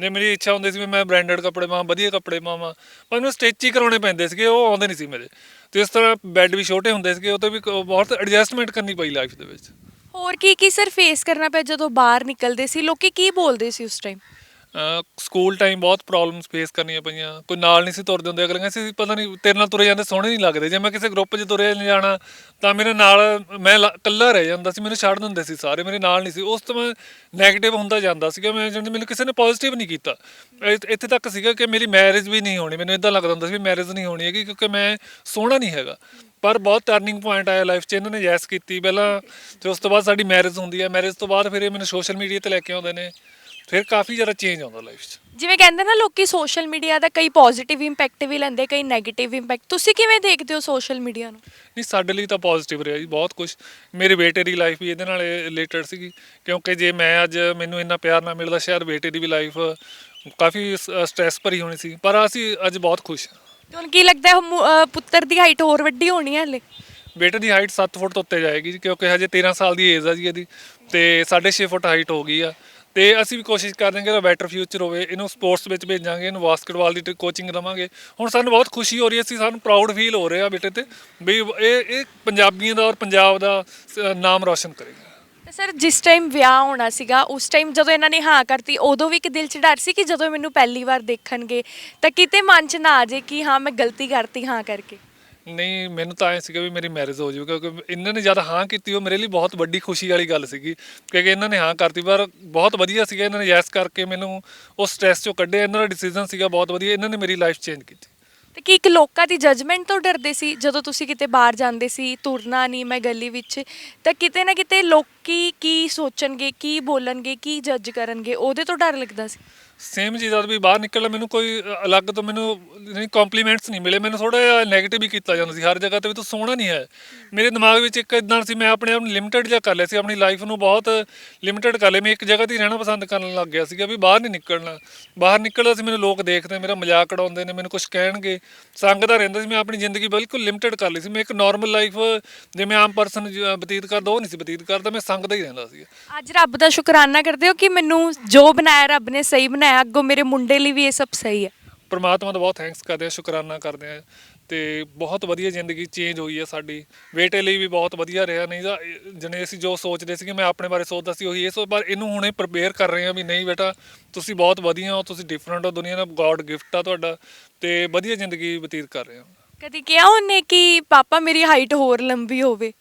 ਜੇ ਮੇਰੀ ਇੱਛਾ ਹੁੰਦੀ ਸੀ ਵੀ ਮੈਂ ਬ੍ਰਾਂਡਡ ਕੱਪੜੇ ਪਾਵਾਂ, ਵਧੀਆ ਕੱਪੜੇ ਪਾਵਾਂ। ਪਰ ਮੈਨੂੰ ਸਟਿਚ ਹੀ ਕਰਾਉਣੇ ਪੈਂਦੇ ਸੀਗੇ, ਉਹ ਆਉਂਦੇ ਨਹੀਂ ਸੀ ਮੇਰੇ। ਤੇ ਇਸ ਤਰ੍ਹਾਂ ਬੈੱਡ ਵੀ ਛੋਟੇ ਹੁੰਦੇ ਸੀਗੇ, ਉਹ ਤੇ ਵੀ ਬਹੁਤ ਐਡਜਸਟਮੈਂਟ ਕਰਨੀ ਪਈ ਲਾਈਫ ਦੇ ਵਿੱਚ। ਹੋਰ ਕੀ ਕੀ ਸਰ ਫੇਸ ਕਰਨਾ ਪਿਆ ਜਦੋਂ ਬਾਹਰ ਨਿਕਲਦੇ ਸੀ? ਲੋਕੀ ਕੀ ਬੋਲਦੇ ਸੀ ਉਸ ਟਾਈਮ ਸਕੂਲ ਟਾਈਮ ਬਹੁਤ ਪ੍ਰੋਬਲਮਸ ਫੇਸ ਕਰਨੀਆਂ ਪਈਆਂ। ਕੋਈ ਨਾਲ ਨਹੀਂ ਸੀ ਤੁਰਦੇ ਹੁੰਦੇ। ਅਗਲੇ ਕਹਿੰਦੇ ਸੀ, ਪਤਾ ਨਹੀਂ ਤੇਰੇ ਨਾਲ ਤੁਰੇ ਜਾਂਦੇ ਸੋਹਣੇ ਨਹੀਂ ਲੱਗਦੇ। ਜੇ ਮੈਂ ਕਿਸੇ ਗਰੁੱਪ 'ਚ ਤੁਰੇ ਨਹੀਂ ਜਾਣਾ, ਤਾਂ ਮੇਰੇ ਨਾਲ ਮੈਂ ਲ- ਇਕੱਲਾ ਰਹਿ ਜਾਂਦਾ ਸੀ। ਮੈਨੂੰ ਛੱਡ ਦਿੰਦੇ ਸੀ ਸਾਰੇ। ਮੇਰੇ ਨਾਲ ਨਹੀਂ ਸੀ। ਉਸ ਤੋਂ ਮੈਂ 네ਗੇਟਿਵ ਹੁੰਦਾ ਜਾਂਦਾ ਸੀਗਾ। ਮੈਂ ਜਾਣੀ ਮੈਨੂੰ ਕਿਸੇ ਨੇ ਪੋਜ਼ਿਟਿਵ ਨਹੀਂ ਕੀਤਾ। ਇੱਥੇ ਤੱਕ ਸੀਗਾ ਕਿ ਮੇਰੀ ਮੈਰਿਜ ਵੀ ਨਹੀਂ ਹੋਣੀ। ਮੈਨੂੰ ਇਦਾਂ ਲੱਗਦਾ ਹੁੰਦਾ ਸੀ ਵੀ ਮੈਰਿਜ ਨਹੀਂ ਹੋਣੀ ਹੈਗੀ ਕਿਉਂਕਿ ਮੈਂ ਸੋਹਣਾ ਨਹੀਂ ਹੈਗਾ। ਪਰ ਬਹੁਤ ਟਰਨਿੰਗ ਪੁਆਇੰਟ ਆਇਆ ਲਾਈਫ 'ਚ। ਇਹਨਾਂ ਨੇ ਯੈਸ ਕੀਤੀ। ਪਹਿਲਾਂ ਤੇ ਉਸ ਤੋਂ ਬਾਅਦ ਸਾਡੀ ਮੈਰਿਜ ਹੁੰਦੀ ਹੈ ਮੈਰਿਜ ਤੋਂ ਬਾਅਦ ਫਿਰ ਇਹ ਮੈਨੂੰ ਸੋਸ਼ਲ ਮੀਡੀਆ ਤੇ ਲੈ ਕੇ ਆਉਂਦੇ ਨੇ। ਫਿਰ ਕਾਫੀ ਜ਼ਿਆਦਾ ਚੇਂਜ ਆਉਂਦਾ ਲਾਈਫ 'ਚ। ਜਿਵੇਂ ਕਹਿੰਦੇ ਨਾ ਲੋਕੀ ਸੋਸ਼ਲ ਮੀਡੀਆ ਦਾ ਕਈ ਪੋਜ਼ਿਟਿਵ ਇੰਪੈਕਟ ਵੀ ਲੈਂਦੇ ਕਈ 네ਗੇਟਿਵ ਇੰਪੈਕਟ ਤੁਸੀਂ ਕਿਵੇਂ ਦੇਖਦੇ ਹੋ ਸੋਸ਼ਲ ਮੀਡੀਆ ਨੂੰ? ਨਹੀਂ ਸਾਡੇ ਲਈ ਤਾਂ ਪੋਜ਼ਿਟਿਵ ਰਿਹਾ ਜੀ ਬਹੁਤ ਕੁਝ ਮੇਰੇ ਬੇਟੇ ਦੀ ਲਾਈਫ ਵੀ ਇਹਦੇ ਨਾਲ ਰਿਲੇਟਡ ਸੀਗੀ ਕਿਉਂਕਿ ਜੇ ਮੈਂ ਅੱਜ ਮੈਨੂੰ ਇੰਨਾ ਪਿਆਰ ਨਾ ਮਿਲਦਾ ਸ਼ਾਇਦ ਬੇਟੇ ਦੀ ਵੀ ਲਾਈਫ ਕਾਫੀ ਸਟ੍ਰੈਸ ਭਰੀ ਹੋਣੀ ਸੀ। ਪਰ ਅਸੀਂ ਅੱਜ ਬਹੁਤ ਖੁਸ਼ ਹਾਂ। ਤੁਹਾਨੂੰ ਕੀ ਲੱਗਦਾ ਹੈ ਉਹ ਮੁ- ਅਹ ਪੁੱਤਰ ਦੀ ਹਾਈਟ ਹੋਰ ਵੱਡੀ ਹੋਣੀ ਹੈ ਹਲੇ? ਬੇਟੇ ਦੀ ਹਾਈਟ 7 ਫੁੱਟ ਤੋਂ ਉੱਤੇ ਜਾਏਗੀ ਜੀ, ਕਿਉਂਕਿ ਹਜੇ 13 ਸਾਲ ਦੀ ਏਜ ਆ ਜੀ ਇਹਦੀ ਤੇ 6.5 ਫੁੱਟ ਹਾਈਟ ਹੋ ਗਈ ਆ। ਤੇ ਅਸੀਂ ਵੀ ਕੋਸ਼ਿਸ਼ ਕਰ ਹਾਂ ਕਿ ਇਹਦਾ ਬੈਟਰ ਫਿਊਚਰ ਹੋਵੇ, ਇਹਨੂੰ ਸਪੋਰਟਸ ਵਿੱਚ ਭੇਜਾਂਗੇ, ਇਹਨੂੰ ਬਾਸਕਟਬਾਲ ਦੀ ਕੋਚਿੰਗ ਦਵਾਂਗੇ। ਹੁਣ ਸਾਨੂੰ ਬਹੁਤ ਖੁਸ਼ੀ ਹੋ ਰਹੀ ਹੈ, ਅਸੀਂ ਸਾਨੂੰ ਪ੍ਰਾਊਡ ਫੀਲ ਹੋ ਰਿਹਾ ਬੇਟੇ ਤੇ ਵੀ ਇਹ ਇਹ ਪੰਜਾਬੀਆਂ ਦਾ ਔਰ ਪੰਜਾਬ ਦਾ ਨਾਮ ਰੌਸ਼ਨ ਕਰੇਗਾ। ਸਰ, ਜਿਸ ਟਾਈਮ ਵਿਆਹ ਹੋਣਾ ਸੀਗਾ, ਉਸ ਟਾਈਮ ਜਦੋਂ ਇਹਨਾਂ ਨੇ ਹਾਂ ਕਰਤੀ, ਉਦੋਂ ਵੀ ਇੱਕ ਦਿਲ 'ਚ ਡਰ ਸੀ ਕਿ ਜਦੋਂ ਮੈਨੂੰ ਪਹਿਲੀ ਵਾਰ ਦੇਖਣਗੇ? ਤਾਂ ਕਿਤੇ ਮਨ 'ਚ ਨਾ ਆ ਜੇ ਕਿ ਹਾਂ, ਮੈਂ ਗਲਤੀ ਕਰਤੀ ਹਾਂ ਕਰਕੇ। ਨਹੀਂ, ਮੈਨੂੰ ਤਾਂ ਐ ਸੀਗਾ ਵੀ ਮੇਰੀ ਮੈਰਿਜ ਹੋ ਜਾਊ, ਕਿਉਂਕਿ ਇਹਨਾਂ ਨੇ ਜਦ ਹਾਂ ਕੀਤੀ, ਉਹ ਮੇਰੇ ਲਈ ਬਹੁਤ ਵੱਡੀ ਖੁਸ਼ੀ ਵਾਲੀ ਗੱਲ ਸੀਗੀ, ਕਿਉਂਕਿ ਇਹਨਾਂ ਨੇ ਹਾਂ ਕਰਤੀ, ਪਰ ਬਹੁਤ ਵਧੀਆ ਸੀਗਾ ਇਹਨਾਂ ਨੇ ਯੈਸ ਕਰਕੇ ਮੈਨੂੰ ਉਸ ਸਟ੍ਰੈਸ ਚੋਂ ਕੱਢਿਆ, ਇਹਨਾਂ ਦਾ ਡਿਸੀਜਨ ਸੀਗਾ ਬਹੁਤ ਵਧੀਆ, ਇਹਨਾਂ ਨੇ ਮੇਰੀ ਲਾਈਫ ਚੇਂਜ ਕੀਤੀ। ਤੇ ਕੀ ਇੱਕ ਲੋਕਾਂ ਦੀ ਜਜਮੈਂਟ ਤੋਂ ਡਰਦੇ ਸੀ, ਜਦੋਂ ਤੁਸੀਂ ਕਿਤੇ ਬਾਹਰ ਜਾਂਦੇ ਸੀ, ਤੁਰਨਾ ਨਹੀਂ, ਮੈਂ ਗਲੀ ਵਿੱਚ, ਤਾਂ ਕਿਤੇ ਨਾ ਕਿਤੇ ਲੋਕੀ ਕੀ ਕੀ ਸੋਚਣਗੇ, ਕੀ ਬੋਲਣਗੇ, ਕੀ ਜੱਜ ਕਰਨਗੇ, ਉਹਦੇ ਤੋਂ ਡਰ ਲੱਗਦਾ ਸੀ? ਸੇਮ ਜੀ ਜਦ ਵੀ ਬਾਹਰ ਨਿਕਲਣਾ ਮੈਨੂੰ ਕੋਈ ਅਲੱਗ ਤੋਂ ਮੈਨੂੰ, ਨਹੀਂ ਕੰਪਲੀਮੈਂਟਸ ਨਹੀਂ ਮਿਲੇ। ਮੈਨੂੰ ਥੋੜਾ ਜਿਹਾ ਨੈਗੇਟਿਵ ਹੀ ਕੀਤਾ ਜਾਂਦਾ ਸੀ। ਹਰ ਜਗ੍ਹਾ ਤੇ ਵੀ ਤੂੰ ਸੋਹਣਾ ਨਹੀਂ ਹੈ। ਮੇਰੇ ਦਿਮਾਗ ਵਿੱਚ ਇੱਕ ਇਦਾਂ ਸੀ, ਮੈਂ ਆਪਣੇ ਆਪ ਨੂੰ ਲਿਮਟਿਡ ਜਿਹਾ ਕਰ ਲਿਆ ਸੀ। ਆਪਣੀ ਲਾਈਫ ਨੂੰ ਬਹੁਤ ਲਿਮਟਿਡ ਕਰ ਲਿਆ। ਮੈਂ ਇੱਕ ਜਗ੍ਹਾ ਤੇ ਹੀ ਰਹਿਣਾ ਪਸੰਦ ਕਰਨ ਲੱਗ ਗਿਆ ਸੀਗਾ ਵੀ ਬਾਹਰ ਨਹੀਂ ਨਿਕਲਣਾ। ਬਾਹਰ ਨਿਕਲਦਾ ਸੀ, ਮੈਨੂੰ ਲੋਕ ਦੇਖਦੇ, ਮੇਰਾ ਮਜ਼ਾਕ ਉਡਾਉਂਦੇ ਨੇ, ਮੈਨੂੰ ਕੁਝ ਕਹਿਣਗੇ। ਸੰਗਦਾ ਰਹਿੰਦਾ ਸੀ, ਮੈਂ ਆਪਣੀ ਜ਼ਿੰਦਗੀ ਬਿਲਕੁਲ ਲਿਮਿਟਡ ਕਰ ਲਈ ਸੀ। ਮੈਂ ਇੱਕ ਨਾਰਮਲ ਲਾਈਫ ਜਿਵੇਂ ਆਮ ਪਰਸਨ ਬਤੀਤ ਕਰਦਾ, ਉਹ ਨਹੀਂ ਸੀ ਬਤੀਤ ਕਰਦਾ। ਮੈਂ ਸੰਗਦਾ ਹੀ ਰਹਿੰਦਾ ਸੀ ਅੱਜ ਰੱਬ ਦਾ ਸ਼ੁਕਰਾਨਾ ਕਰਦੇ ਹੋ ਕਿ ਮੈਨੂੰ ਜੋ ਬਣਾਇਆ ਰੱਬ ਨੇ ਸਹੀ ਬਣਾਇਆ ਅੱਗੋਂ ਮੇਰੇ ਮੁੰਡੇ ਲਈ ਵੀ ਇਹ ਸਭ ਸਹੀ ਹੈ। ਪਰਮਾਤਮਾ ਦਾ ਬਹੁਤ ਥੈਂਕਸ ਕਰਦੇ ਆ ਸ਼ੁਕਰਾਨਾ ਕਰਦੇ ਆ ਤੇ ਬਹੁਤ ਵਧੀਆ ਜ਼ਿੰਦਗੀ ਚੇਂਜ ਹੋਈ ਹੈ ਸਾਡੀ। ਬੇਟੇ ਲਈ ਵੀ ਬਹੁਤ ਵਧੀਆ ਰਿਹਾ ਨਹੀਂ ਤਾਂ ਜਣੇ ਅਸੀਂ ਜੋ ਸੋਚਦੇ ਸੀ ਕਿ ਮੈਂ ਆਪਣੇ ਬਾਰੇ ਸੋਚਦਾ ਸੀ ਉਹੀ ਇਸ ਪਰ ਇਹਨੂੰ ਹੁਣੇ ਪ੍ਰਪੇਅਰ ਕਰ ਰਹੇ ਆ ਵੀ ਨਹੀਂ ਬੇਟਾ ਤੁਸੀਂ ਬਹੁਤ ਵਧੀਆ ਹੋ ਤੁਸੀਂ ਡਿਫਰੈਂਟ ਹੋ ਦੁਨੀਆ ਦਾ ਗੋਡ ਗਿਫਟ ਆ ਤੁਹਾਡਾ ਤੇ ਵਧੀਆ ਜ਼ਿੰਦਗੀ ਬਤੀਤ ਕਰ ਰਹੇ ਹੋ। ਕਦੀ ਕਿਹਾ ਉਹਨੇ ਕਿ ਪਾਪਾ ਮੇਰੀ ਹਾਈਟ ਹੋਰ ਲੰਬੀ ਹੋਵੇ?